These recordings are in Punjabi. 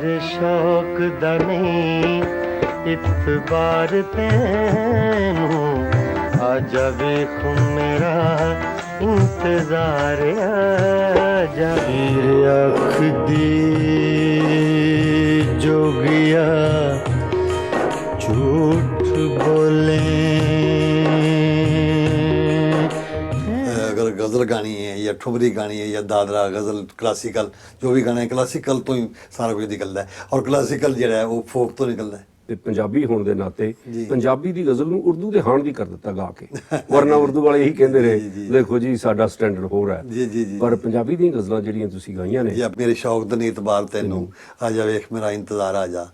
ਮੇਰੇ ਸ਼ੌਕ ਦਾ ਨਹੀਂ ਇਤਬਾਰ ਤੈਨੂੰ ਆ ਜਾ ਵੇਖ ਮੇਰਾ ਇੰਤਜ਼ਾਰ ਆ ਜਾ ਹੀਰ ਅੱਖ ਦੀ ਜੋਗਿਆ ਝੂਠ ਬੋਲੇ ਗਜ਼ਲ ਗਾਣੀ ਹੈ ਜਾਂ ਠੁਮਰੀ ਗਾਣੀ ਹੈ ਜਾਂ ਦਾਦਰਾ ਗਜ਼ਲ ਕਲਾਸੀਕਲ, ਜੋ ਵੀ ਗਾਣਾ ਹੈ, ਕਲਾਸੀਕਲ ਤੋਂ ਹੀ ਸਾਰਾ ਕੁਝ ਨਿਕਲਦਾ ਹੈ। ਔਰ ਕਲਾਸੀਕਲ ਜਿਹੜਾ ਹੈ, ਉਹ ਫੋਕ ਤੋਂ ਨਿਕਲਦਾ ਹੈ। ਤੇ ਪੰਜਾਬੀ ਹੋਣ ਦੇ ਨਾਤੇ। ਪੰਜਾਬੀ ਦੀ ਗਜ਼ਲ ਨੂੰ ਉਰਦੂ ਦੇ ਹਾਣ ਦੀ ਕਰ ਦਿੱਤਾ ਗਾ ਕੇ। ਵਰਨਾ ਉਰਦੂ ਵਾਲੇ ਇਹੀ ਕਹਿੰਦੇ ਰਹੇ। ਦੇਖੋ ਜੀ ਸਾਡਾ ਸਟੈਂਡਰਡ ਹੋਰ ਹੈ। ਪਰ ਪੰਜਾਬੀ ਦੀਆਂ ਗਜ਼ਲਾਂ ਜਿਹੜੀਆਂ ਤੁਸੀਂ ਗਾਈਆਂ ਨੇ ਜਾਂ ਮੇਰੇ ਸ਼ੌਕ ਦਾ ਨੀਤ ਬਾਰ ਤੈਨੂੰ। ਆ ਜਾ ਵੇਖ ਮੇਰਾ ਇੰਤਜ਼ਾਰ ਆ ਜਾ।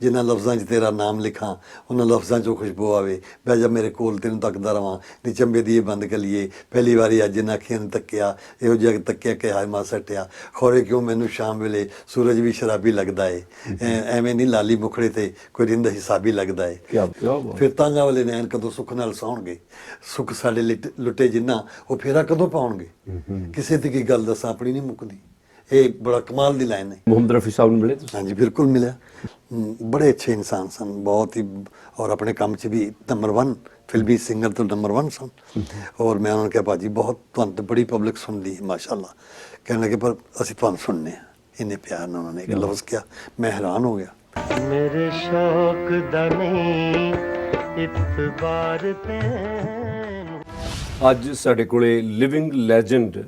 ਜਿਨ੍ਹਾਂ ਲਫ਼ਜ਼ਾਂ 'ਚ ਤੇਰਾ ਨਾਮ ਲਿਖਾਂ ਉਹਨਾਂ ਲਫ਼ਜ਼ਾਂ 'ਚੋਂ ਖੁਸ਼ਬੂ ਆਵੇ। ਬਹਿ ਜਾ ਮੇਰੇ ਕੋਲ ਤੈਨੂੰ ਤੱਕਦਾ ਰਵਾਂ। ਨੀ ਚੰਬੇ ਦੀ ਇਹ ਬੰਦ ਕਲੀਏ। ਪਹਿਲੀ ਵਾਰੀ ਅੱਜ ਇਹਨਾਂ ਅੱਖੀਆਂ ਨੂੰ ਤੱਕਿਆ ਇਹੋ ਜਿਹਾ ਤੱਕਿਆ ਕਿ ਹਾਏ ਮਾ ਸੱਟਿਆ ਖੋਰੇ ਕਿਉਂ ਮੈਨੂੰ ਸ਼ਾਮ ਵੇਲੇ ਸੂਰਜ ਵੀ ਸ਼ਰਾਬੀ ਲੱਗਦਾ ਏ। ਐਵੇਂ ਨਹੀਂ ਲਾਲੀ ਮੁਖੜੇ ਤੇ ਕੋਈ ਰਿੰਦ ਹਿਸਾਬੀ ਲੱਗਦਾ ਏ। ਕਿਆ ਕਿਆ ਬਾਤ ਫਿਰ ਤਾਂਗਾ ਵਾਲੇ ਨੈਣ ਕਦੋਂ ਸੁੱਖ ਨਾਲ ਸੌਣਗੇ? ਸੁੱਖ ਸਾਡੇ ਲਿਟ- ਲੁੱਟੇ ਜਿੰਨਾ ਉਹ ਫੇਰਾ ਕਦੋਂ ਪਾਉਣਗੇ? ਕਿਸੇ ਤੇ ਕੀ ਗੱਲ ਦੱਸਾਂ ਆਪਣੀ ਨਹੀਂ ਮੁੱਕਦੀ। ਇਹ ਬੜਾ ਕਮਾਲ ਦੀ ਲਾਈਨ ਹੈ ਮੁਹੰਮਦ ਰਫੀ ਸਾਹਿਬ ਨੂੰ ਮਿਲੇ ਤੁਸੀਂ? ਹਾਂਜੀ ਬਿਲਕੁਲ ਮਿਲਿਆ। ਬੜੇ ਅੱਛੇ ਇਨਸਾਨ ਸਨ ਬਹੁਤ ਹੀ ਔਰ ਆਪਣੇ ਕੰਮ 'ਚ ਵੀ ਨੰਬਰ 1 ਫਿਲਮੀ ਸਿੰਗਰ ਤੋਂ ਨੰਬਰ 1 ਸਨ। ਔਰ ਮੈਂ ਉਹਨਾਂ ਨੂੰ ਕਿਹਾ ਭਾਜੀ ਬਹੁਤ ਤੁਹਾਨੂੰ ਤਾਂ ਬੜੀ ਪਬਲਿਕ ਸੁਣਦੀ ਹੈ ਮਾਸ਼ਾਅੱਲਾ। ਕਹਿਣ ਲੱਗੇ ਪਰ ਅਸੀਂ ਤੁਹਾਨੂੰ ਸੁਣਨੇ ਆ। ਇੰਨੇ ਪਿਆਰ ਨਾਲ ਉਹਨਾਂ ਨੇ ਇੱਕ ਲਫ਼ਜ਼ ਕਿਹਾ। ਮੈਂ ਹੈਰਾਨ ਹੋ ਗਿਆ। ਮੇਰੇ ਸ਼ੌਕ ਦਾ ਨਹੀਂ ਇਤਬਾਰ ਤੈਨੂੰ। ਅੱਜ ਸਾਡੇ ਕੋਲੇ ਲਿਵਿੰਗ ਲੈਜੈਂਡ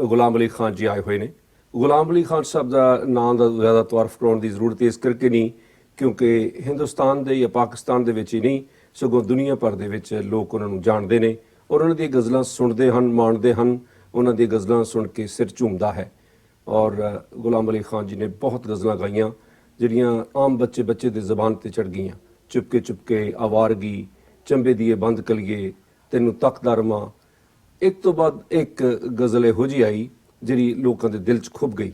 ਗੁਲਾਮ ਅਲੀ ਖਾਨ ਜੀ ਆਏ ਹੋਏ ਨੇ। ਗੁਲਾਮ ਅਲੀ ਖਾਨ ਸਾਹਿਬ ਦਾ ਨਾਂ ਦਾ ਜ਼ਿਆਦਾ ਤਾਰਫ ਕਰਾਉਣ ਦੀ ਜ਼ਰੂਰਤ ਇਸ ਕਰਕੇ ਨਹੀਂ, ਕਿਉਂਕਿ ਹਿੰਦੁਸਤਾਨ ਦੇ ਜਾਂ ਪਾਕਿਸਤਾਨ ਦੇ ਵਿੱਚ ਹੀ ਨਹੀਂ, ਸਗੋਂ ਦੁਨੀਆ ਭਰ ਦੇ ਵਿੱਚ ਲੋਕ ਉਹਨਾਂ ਨੂੰ ਜਾਣਦੇ ਨੇ ਔਰ ਉਹਨਾਂ ਦੀਆਂ ਗਜ਼ਲਾਂ ਸੁਣਦੇ ਹਨ, ਮਾਣਦੇ ਹਨ, ਉਹਨਾਂ ਦੀਆਂ ਗਜ਼ਲਾਂ ਸੁਣ ਕੇ ਸਿਰ ਝੂਮਦਾ ਹੈ। ਔਰ ਗੁਲਾਮ ਅਲੀ ਖਾਨ ਜੀ ਨੇ ਬਹੁਤ ਗਜ਼ਲਾਂ ਗਾਈਆਂ। ਜਿਹੜੀਆਂ ਆਮ ਬੱਚੇ ਬੱਚੇ ਦੇ ਜ਼ਬਾਨ ਤੇ ਚੜ ਗਈਆਂ। ਚੁਪਕੇ ਚੁਪਕੇ ਆਵਾਰਗੀ, ਚੰਬੇ ਦੀਏ ਬੰਦ ਕਲੀਏ, ਤੈਨੂੰ ਤੱਕਦਾ ਰਵਾਂ। ਇੱਕ ਤੋਂ ਬਾਅਦ ਇੱਕ ਗਜ਼ਲ ਇਹੋ ਜਿਹੀ ਆਈ, ਜਿਹੜੀ ਲੋਕਾਂ ਦੇ ਦਿਲ 'ਚ ਖੁੱਭ ਗਈ।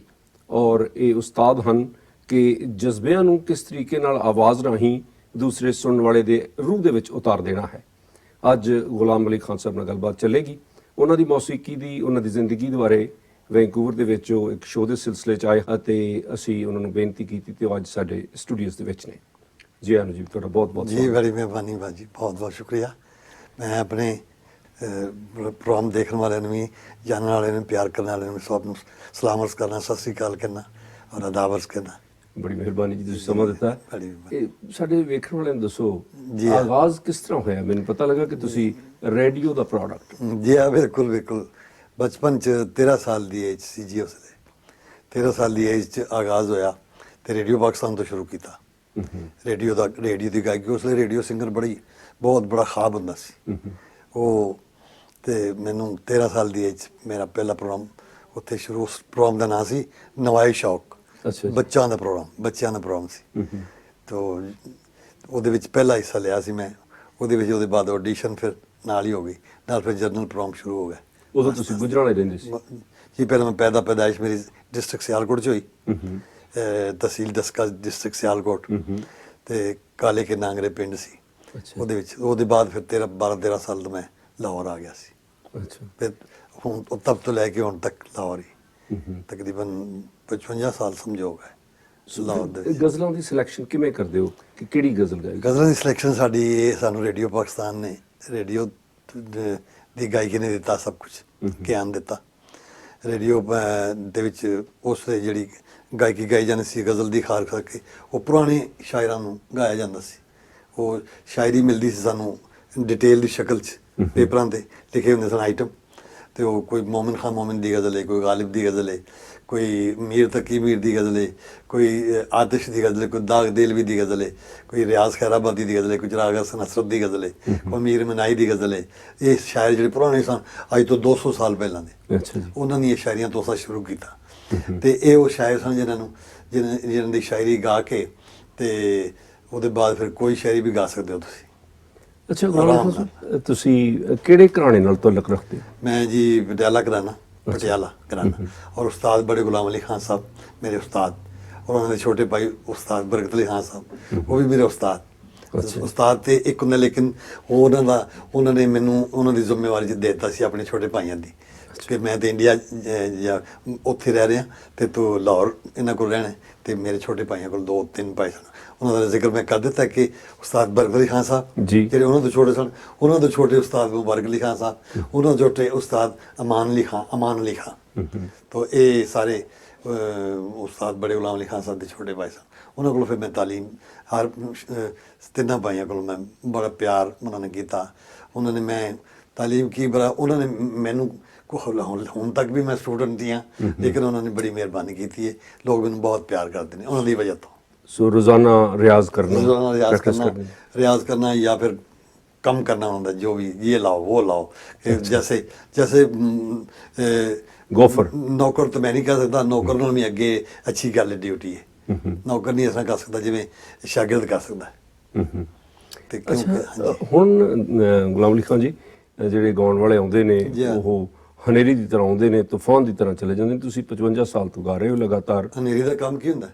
ਔਰ ਇਹ ਉਸਤਾਦ ਹਨ ਕਿ ਜਜ਼ਬਿਆਂ ਨੂੰ ਕਿਸ ਤਰੀਕੇ ਨਾਲ ਆਵਾਜ਼ ਰਾਹੀਂ ਦੂਸਰੇ ਸੁਣਨ ਵਾਲੇ ਦੇ ਰੂਹ ਦੇ ਵਿੱਚ ਉਤਾਰ ਦੇਣਾ ਹੈ। ਅੱਜ ਗੁਲਾਮ ਅਲੀ ਖਾਨ ਸਾਹਿਬ ਨਾਲ ਗੱਲਬਾਤ ਚੱਲੇਗੀ। ਉਹਨਾਂ ਦੀ ਮੌਸੀਕੀ ਦੀ, ਉਹਨਾਂ ਦੀ ਜ਼ਿੰਦਗੀ ਦੇ ਬਾਰੇ ਵੈਂਕੂਵਰ ਦੇ ਵਿੱਚ ਉਹ ਇੱਕ ਸ਼ੋਅ ਦੇ ਸਿਲਸਿਲੇ 'ਚ ਆਏ ਅਤੇ ਅਸੀਂ ਉਹਨਾਂ ਨੂੰ ਬੇਨਤੀ ਕੀਤੀ ਤੇ ਉਹ ਅੱਜ ਸਾਡੇ ਸਟੂਡੀਓਜ਼ ਦੇ ਵਿੱਚ ਨੇ। ਜੀ ਆਨੂ ਜੀ ਤੁਹਾਡਾ ਬਹੁਤ ਬਹੁਤ ਜੀ ਬੜੀ ਮਿਹਰਬਾਨੀ ਬਾਜੀ ਬਹੁਤ ਬਹੁਤ ਸ਼ੁਕਰੀਆ। ਮੈਂ ਆਪਣੇ ਪ੍ਰੋਗਰਾਮ ਦੇਖਣ ਵਾਲਿਆਂ ਨੂੰ ਵੀ ਜਾਣਨ ਵਾਲਿਆਂ ਨੂੰ ਪਿਆਰ ਕਰਨ ਵਾਲਿਆਂ ਨੂੰ ਸਭ ਨੂੰ ਸਲਾਮ ਅਰਜ਼ ਕਰਨਾ ਸਤਿ ਸ੍ਰੀ ਅਕਾਲ ਕਰਨਾ ਔਰ ਅਦਾਬ ਅਰਜ਼ ਕਰਨਾ ਬੜੀ ਮਿਹਰਬਾਨੀ ਜੀ ਤੁਸੀਂ ਸਮਾਂ ਦਿੱਤਾ। ਬੜੀ ਮਿਹਰਬਾਨੀ। ਇਹ ਸਾਡੇ ਵੇਖਣ ਵਾਲਿਆਂ ਨੂੰ ਦੱਸੋ ਜੀ। ਆਗਾਜ਼ ਕਿਸ ਤਰ੍ਹਾਂ ਹੋਇਆ? ਮੈਨੂੰ ਪਤਾ ਲੱਗਾ ਕਿ ਤੁਸੀਂ ਰੇਡੀਓ ਦਾ ਪ੍ਰੋਡਕਟ ਜੀ ਹਾਂ ਬਿਲਕੁਲ ਬਿਲਕੁਲ। ਬਚਪਨ ਚ 13 ਸਾਲ ਦੀ ਏਜ ਸੀ ਜੀ ਉਸਦੇ। 13 ਸਾਲ ਦੀ ਏਜ ਚ ਆਗਾਜ਼ ਹੋਇਆ ਤੇ ਰੇਡੀਓ ਪਾਕਿਸਤਾਨ ਤੋਂ ਸ਼ੁਰੂ ਕੀਤਾ। ਰੇਡੀਓ ਦਾ ਰੇਡੀਓ ਦੀ ਗਾਇਕੀ ਉਸਲੇ ਰੇਡੀਓ ਸਿੰਗਰ ਬੜੀ ਬਹੁਤ ਬੜਾ ਖਾਬ ਹੁੰਦਾ ਸੀ। ਉਹ ਤੇ ਮੈਨੂੰ 13 ਸਾਲ ਦੀ ਏਜ ਮੇਰਾ ਪਹਿਲਾ ਪ੍ਰੋਗਰਾਮ ਉੱਥੇ ਸ਼ੁਰੂ ਉਸ ਪ੍ਰੋਗਰਾਮ ਦਾ ਨਾਂ ਸੀ ਨਵਾਏ ਸ਼ੌਕ। ਬੱਚਿਆਂ ਦਾ ਪ੍ਰੋਗਰਾਮ ਬੱਚਿਆਂ ਦਾ ਪ੍ਰੋਗਰਾਮ ਸੀ। ਤੋ ਉਹਦੇ ਵਿੱਚ ਪਹਿਲਾ ਹਿੱਸਾ ਲਿਆ ਸੀ ਮੈਂ। ਉਹਦੇ ਵਿੱਚ ਉਹਦੇ ਬਾਅਦ ਆਡੀਸ਼ਨ ਫਿਰ ਨਾਲ ਹੀ ਹੋ ਗਈ। ਨਾਲ ਫਿਰ ਜਰਨਲ ਪ੍ਰੋਗਰਾਮ ਸ਼ੁਰੂ ਹੋ ਗਿਆ। ਉਦੋਂ ਤੁਸੀਂ ਗੁਜਰਾਲੇ ਰਹਿੰਦੇ ਸੀ। ਜੀ ਪਹਿਲਾਂ ਮੈਂ ਪੈਦਾ ਪੈਦਾਇਸ਼ ਮੇਰੀ ਡਿਸਟ੍ਰਿਕਟ ਸਿਆਲਕੋਟ ਚ ਹੋਈ। ਤਹਿਸੀਲ ਦਸਕਾ ਡਿਸਟ੍ਰਿਕਟ ਸਿਆਲਕੋਟ। ਤੇ ਕਾਲੇ ਕੇ ਨਾਂਗਰੇ ਪਿੰਡ ਸੀ। ਉਹਦੇ ਵਿੱਚ ਉਹਦੇ ਬਾਅਦ ਫਿਰ 13 12 13 ਸਾਲ ਤੋਂ ਮੈਂ ਲਾਹੌਰ ਆ ਗਿਆ ਸੀ। ਅੱਛਾ। ਫਿਰ ਹੁਣ ਉਹ ਤਬ ਤੋਂ ਲੈ ਕੇ ਹੁਣ ਤੱਕ ਲਾਹੌਰ ਹੀ। ਤਕਰੀਬਨ 55 ਸਾਲ ਸਮਝੋ ਗਏ। ਗਜ਼ਲਾਂ ਦੀ ਸਿਲੈਕਸ਼ਨ ਕਿਵੇਂ ਕਰਦੇ ਹੋ? ਕਿ ਕਿਹੜੀ ਗਜ਼ਲ ਗਾਈ ਗਜ਼ਲਾਂ ਦੀ ਸਿਲੈਕਸ਼ਨ ਸਾਡੀ ਸਾਨੂੰ ਰੇਡੀਓ ਪਾਕਿਸਤਾਨ ਨੇ ਰੇਡੀਓ ਦ- ਦੀ ਗਾਇਕੀ ਨੇ ਦਿੱਤਾ ਸਭ ਕੁਝ ਗਿਆਨ ਦਿੱਤਾ। ਰੇਡੀਓ ਦੇ ਵਿੱਚ ਉਸ ਵੇਲੇ ਜਿਹੜੀ ਗਾਇਕੀ ਗਾਈ ਜਾਂਦੀ ਸੀ ਗਜ਼ਲ ਦੀ ਖਾਰ ਕਰਕੇ ਉਹ ਪੁਰਾਣੇ ਸ਼ਾਇਰਾਂ ਨੂੰ ਗਾਇਆ ਜਾਂਦਾ ਸੀ। ਉਹ ਸ਼ਾਇਰੀ ਮਿਲਦੀ ਸੀ ਸਾਨੂੰ ਡਿਟੇਲ ਦੀ ਸ਼ਕਲ 'ਚ ਪੇਪਰਾਂ ਤੇ ਲਿਖੇ ਹੁੰਦੇ ਸਨ ਆਈਟਮ ਤੇ ਉਹ ਕੋਈ ਮੋਮਨ ਖਾਨ ਮੋਮਨ ਦੀ ਗਜ਼ਲ ਹੈ ਕੋਈ ਗਾਲਿਬ ਦੀ ਗਜ਼ਲ ਹੈ ਕੋਈ ਮੀਰ ਤਕੀ ਮੀਰ ਦੀ ਗਜ਼ਲ ਹੈ ਕੋਈ ਆਤਿਸ਼ ਦੀ ਗਜ਼ਲ ਕੋਈ ਦਾਗ ਦੇਲਵੀ ਦੀ ਗਜ਼ਲ ਹੈ ਕੋਈ ਰਿਆਜ਼ ਖੈਰਾਬਾਦੀ ਦੀ ਗਜ਼ਲ ਹੈ ਕੋਈ ਚਿਰਾਗ ਹਸਨ ਹਸਰਤ ਦੀ ਗਜ਼ਲ ਹੈ ਕੋਈ ਮੀਰ ਮਨਾਈ ਦੀ ਗਜ਼ਲ ਹੈ ਇਹ ਸ਼ਾਇਰ ਜਿਹੜੇ ਪੁਰਾਣੇ ਸਨ ਅੱਜ ਤੋਂ 200 ਸਾਲ ਪਹਿਲਾਂ ਦੇ। ਅੱਛਾ ਜੀ। ਉਹਨਾਂ ਦੀਆਂ ਸ਼ਾਇਰੀਆਂ ਤੋਂ ਅਸਾਂ ਸ਼ੁਰੂ ਕੀਤਾ। ਤੇ ਇਹ ਉਹ ਸ਼ਾਇਰ ਸਨ ਜਿਨ੍ਹਾਂ ਨੂੰ ਜਿਨ੍ਹਾਂ ਜਿਨ੍ਹਾਂ ਦੀ ਸ਼ਾਇਰੀ ਗਾ ਕੇ ਤੇ ਉਹਦੇ ਬਾਅਦ ਫਿਰ ਕੋਈ ਸ਼ਾਇਰੀ ਵੀ ਗਾ ਸਕਦੇ ਹੋ ਤੁਸੀਂ। ਅੱਛਾ ਸਾਹਿਬ, ਤੁਸੀਂ ਕਿਹੜੇ ਘਰਾਣੇ ਨਾਲ ਤਾਲੁਕ ਰੱਖਦੇ ਮੈਂ ਜੀ ਪਟਿਆਲਾ ਕਰਾਣਾ ਪਟਿਆਲਾ ਕਰਾਣਾ ਔਰ ਉਸਤਾਦ ਬੜੇ ਗੁਲਾਮ ਅਲੀ ਖਾਨ ਸਾਹਿਬ ਮੇਰੇ ਉਸਤਾਦ। ਔਰ ਉਹਨਾਂ ਦੇ ਛੋਟੇ ਭਾਈ ਉਸਤਾਦ ਬਰਕਤ ਅਲੀ ਖਾਨ ਸਾਹਿਬ ਉਹ ਵੀ ਮੇਰੇ ਉਸਤਾਦ। ਉਸਤਾਦ ਤੇ ਇੱਕ ਹੁੰਦਾ ਲੇਕਿਨ ਉਹ ਉਹਨਾਂ ਦਾ ਉਹਨਾਂ ਨੇ ਮੈਨੂੰ ਉਹਨਾਂ ਦੀ ਜ਼ਿੰਮੇਵਾਰੀ ਦਿੱਤਾ ਸੀ ਆਪਣੇ ਛੋਟੇ ਭਾਈਆਂ ਦੀ। ਕਿ ਮੈਂ ਤੇ ਇੰਡੀਆ ਜਾਂ ਉੱਥੇ ਰਹਿ ਰਿਹਾ ਤੇ ਤੂੰ ਲਾਹੌਰ ਇਹਨਾਂ ਕੋਲ ਰਹਿਣਾ ਤੇ ਮੇਰੇ ਛੋਟੇ ਭਾਈਆਂ ਕੋਲ ਦੋ ਤਿੰਨ ਭਾਈ ਸਨ। ਉਹਨਾਂ ਦਾ ਜ਼ਿਕਰ ਮੈਂ ਕਰ ਦਿੱਤਾ ਕਿ ਉਸਤਾਦ ਬਰਕਤ ਅਲੀ ਖਾਨ ਸਾਹਿਬ ਜੀ। ਜਿਹੜੇ ਉਹਨਾਂ ਤੋਂ ਛੋਟੇ ਸਨ ਉਹਨਾਂ ਤੋਂ ਛੋਟੇ ਉਸਤਾਦ ਮੁਬਾਰਕ ਅਲੀ ਖਾਨ ਸਾਹਿਬ ਉਹਨਾਂ ਤੋਂ ਛੋਟੇ ਉਸਤਾਦ ਅਮਾਨ ਅਲੀ ਖਾਨ ਅਮਾਨ ਅਲੀ ਖਾਨ। ਤੋਂ ਇਹ ਸਾਰੇ ਉਸਤਾਦ ਬੜੇ ਗੁਲਾਮ ਅਲੀ ਖਾਨ ਸਾਹਿਬ ਦੇ ਛੋਟੇ ਭਾਈ ਸਨ। ਉਹਨਾਂ ਕੋਲ ਫਿਰ ਮੈਂ ਤਾਲੀਮ ਹਰ ਤਿੰਨਾਂ ਭਾਈਆਂ ਕੋਲ ਮੈਂ ਬੜਾ ਪਿਆਰ ਉਹਨਾਂ ਨੇ ਕੀਤਾ। ਉਹਨਾਂ ਨੇ ਮੈਂ ਤਾਲੀਮ ਕੀ ਬੜਾ ਉਹਨਾਂ ਨੇ ਮੈਨੂੰ ਕੋਲ ਹੁਣ ਤੱਕ ਵੀ ਮੈਂ ਸਟੂਡੈਂਟ ਦੀ ਹਾਂ ਲੇਕਿਨ ਉਹਨਾਂ ਨੇ ਬੜੀ ਮਿਹਰਬਾਨੀ ਕੀਤੀ ਹੈ। ਲੋਕ ਮੈਨੂੰ ਬਹੁਤ ਪਿਆਰ ਕਰਦੇ ਨੇ ਉਹਨਾਂ ਦੀ ਵਜ੍ਹਾ ਤੋਂ। ਸੋ ਰੋਜ਼ਾਨਾ ਰਿਆਜ਼ ਕਰਨਾ ਰੋਜ਼ਾਨਾ ਰਿਆਜ਼ ਕਰਨਾ ਰਿਆਜ਼ ਕਰਨਾ ਜਾਂ ਫਿਰ ਕੰਮ ਕਰਨਾ ਹੁੰਦਾ ਜੋ ਵੀ ਇਹ ਲਾਓ ਉਹ ਲਾਓ। ਜੈਸੇ ਜੈਸੇ ਗੋਫਰ ਨੌਕਰ ਤਾਂ ਮੈਂ ਨਹੀਂ ਕਰ ਸਕਦਾ ਨੌਕਰ ਨਾਲ ਵੀ ਅੱਗੇ ਅੱਛੀ ਗੱਲ ਡਿਊਟੀ ਹੈ। ਨੌਕਰ ਨਹੀਂ ਅਸਾਂ ਕਰ ਸਕਦਾ ਜਿਵੇਂ ਸ਼ਾਗਿਰਦ ਕਰ ਸਕਦਾ। ਤੇ ਹੁਣ ਗੁਲਾਮ ਅਲੀ ਜੀ ਜਿਹੜੇ ਗਾਉਣ ਵਾਲੇ ਆਉਂਦੇ ਨੇ ਉਹ ਹਨੇਰੀ ਦੀ ਤਰ੍ਹਾਂ ਆਉਂਦੇ ਨੇ ਤੂਫਾਨ ਦੀ ਤਰ੍ਹਾਂ ਚਲੇ ਜਾਂਦੇ ਨੇ। ਤੁਸੀਂ 55 ਸਾਲ ਤੋਂ ਗਾ ਰਹੇ ਹੋ ਲਗਾਤਾਰ। ਹਨੇਰੀ ਦਾ ਕੰਮ ਕੀ ਹੁੰਦਾ?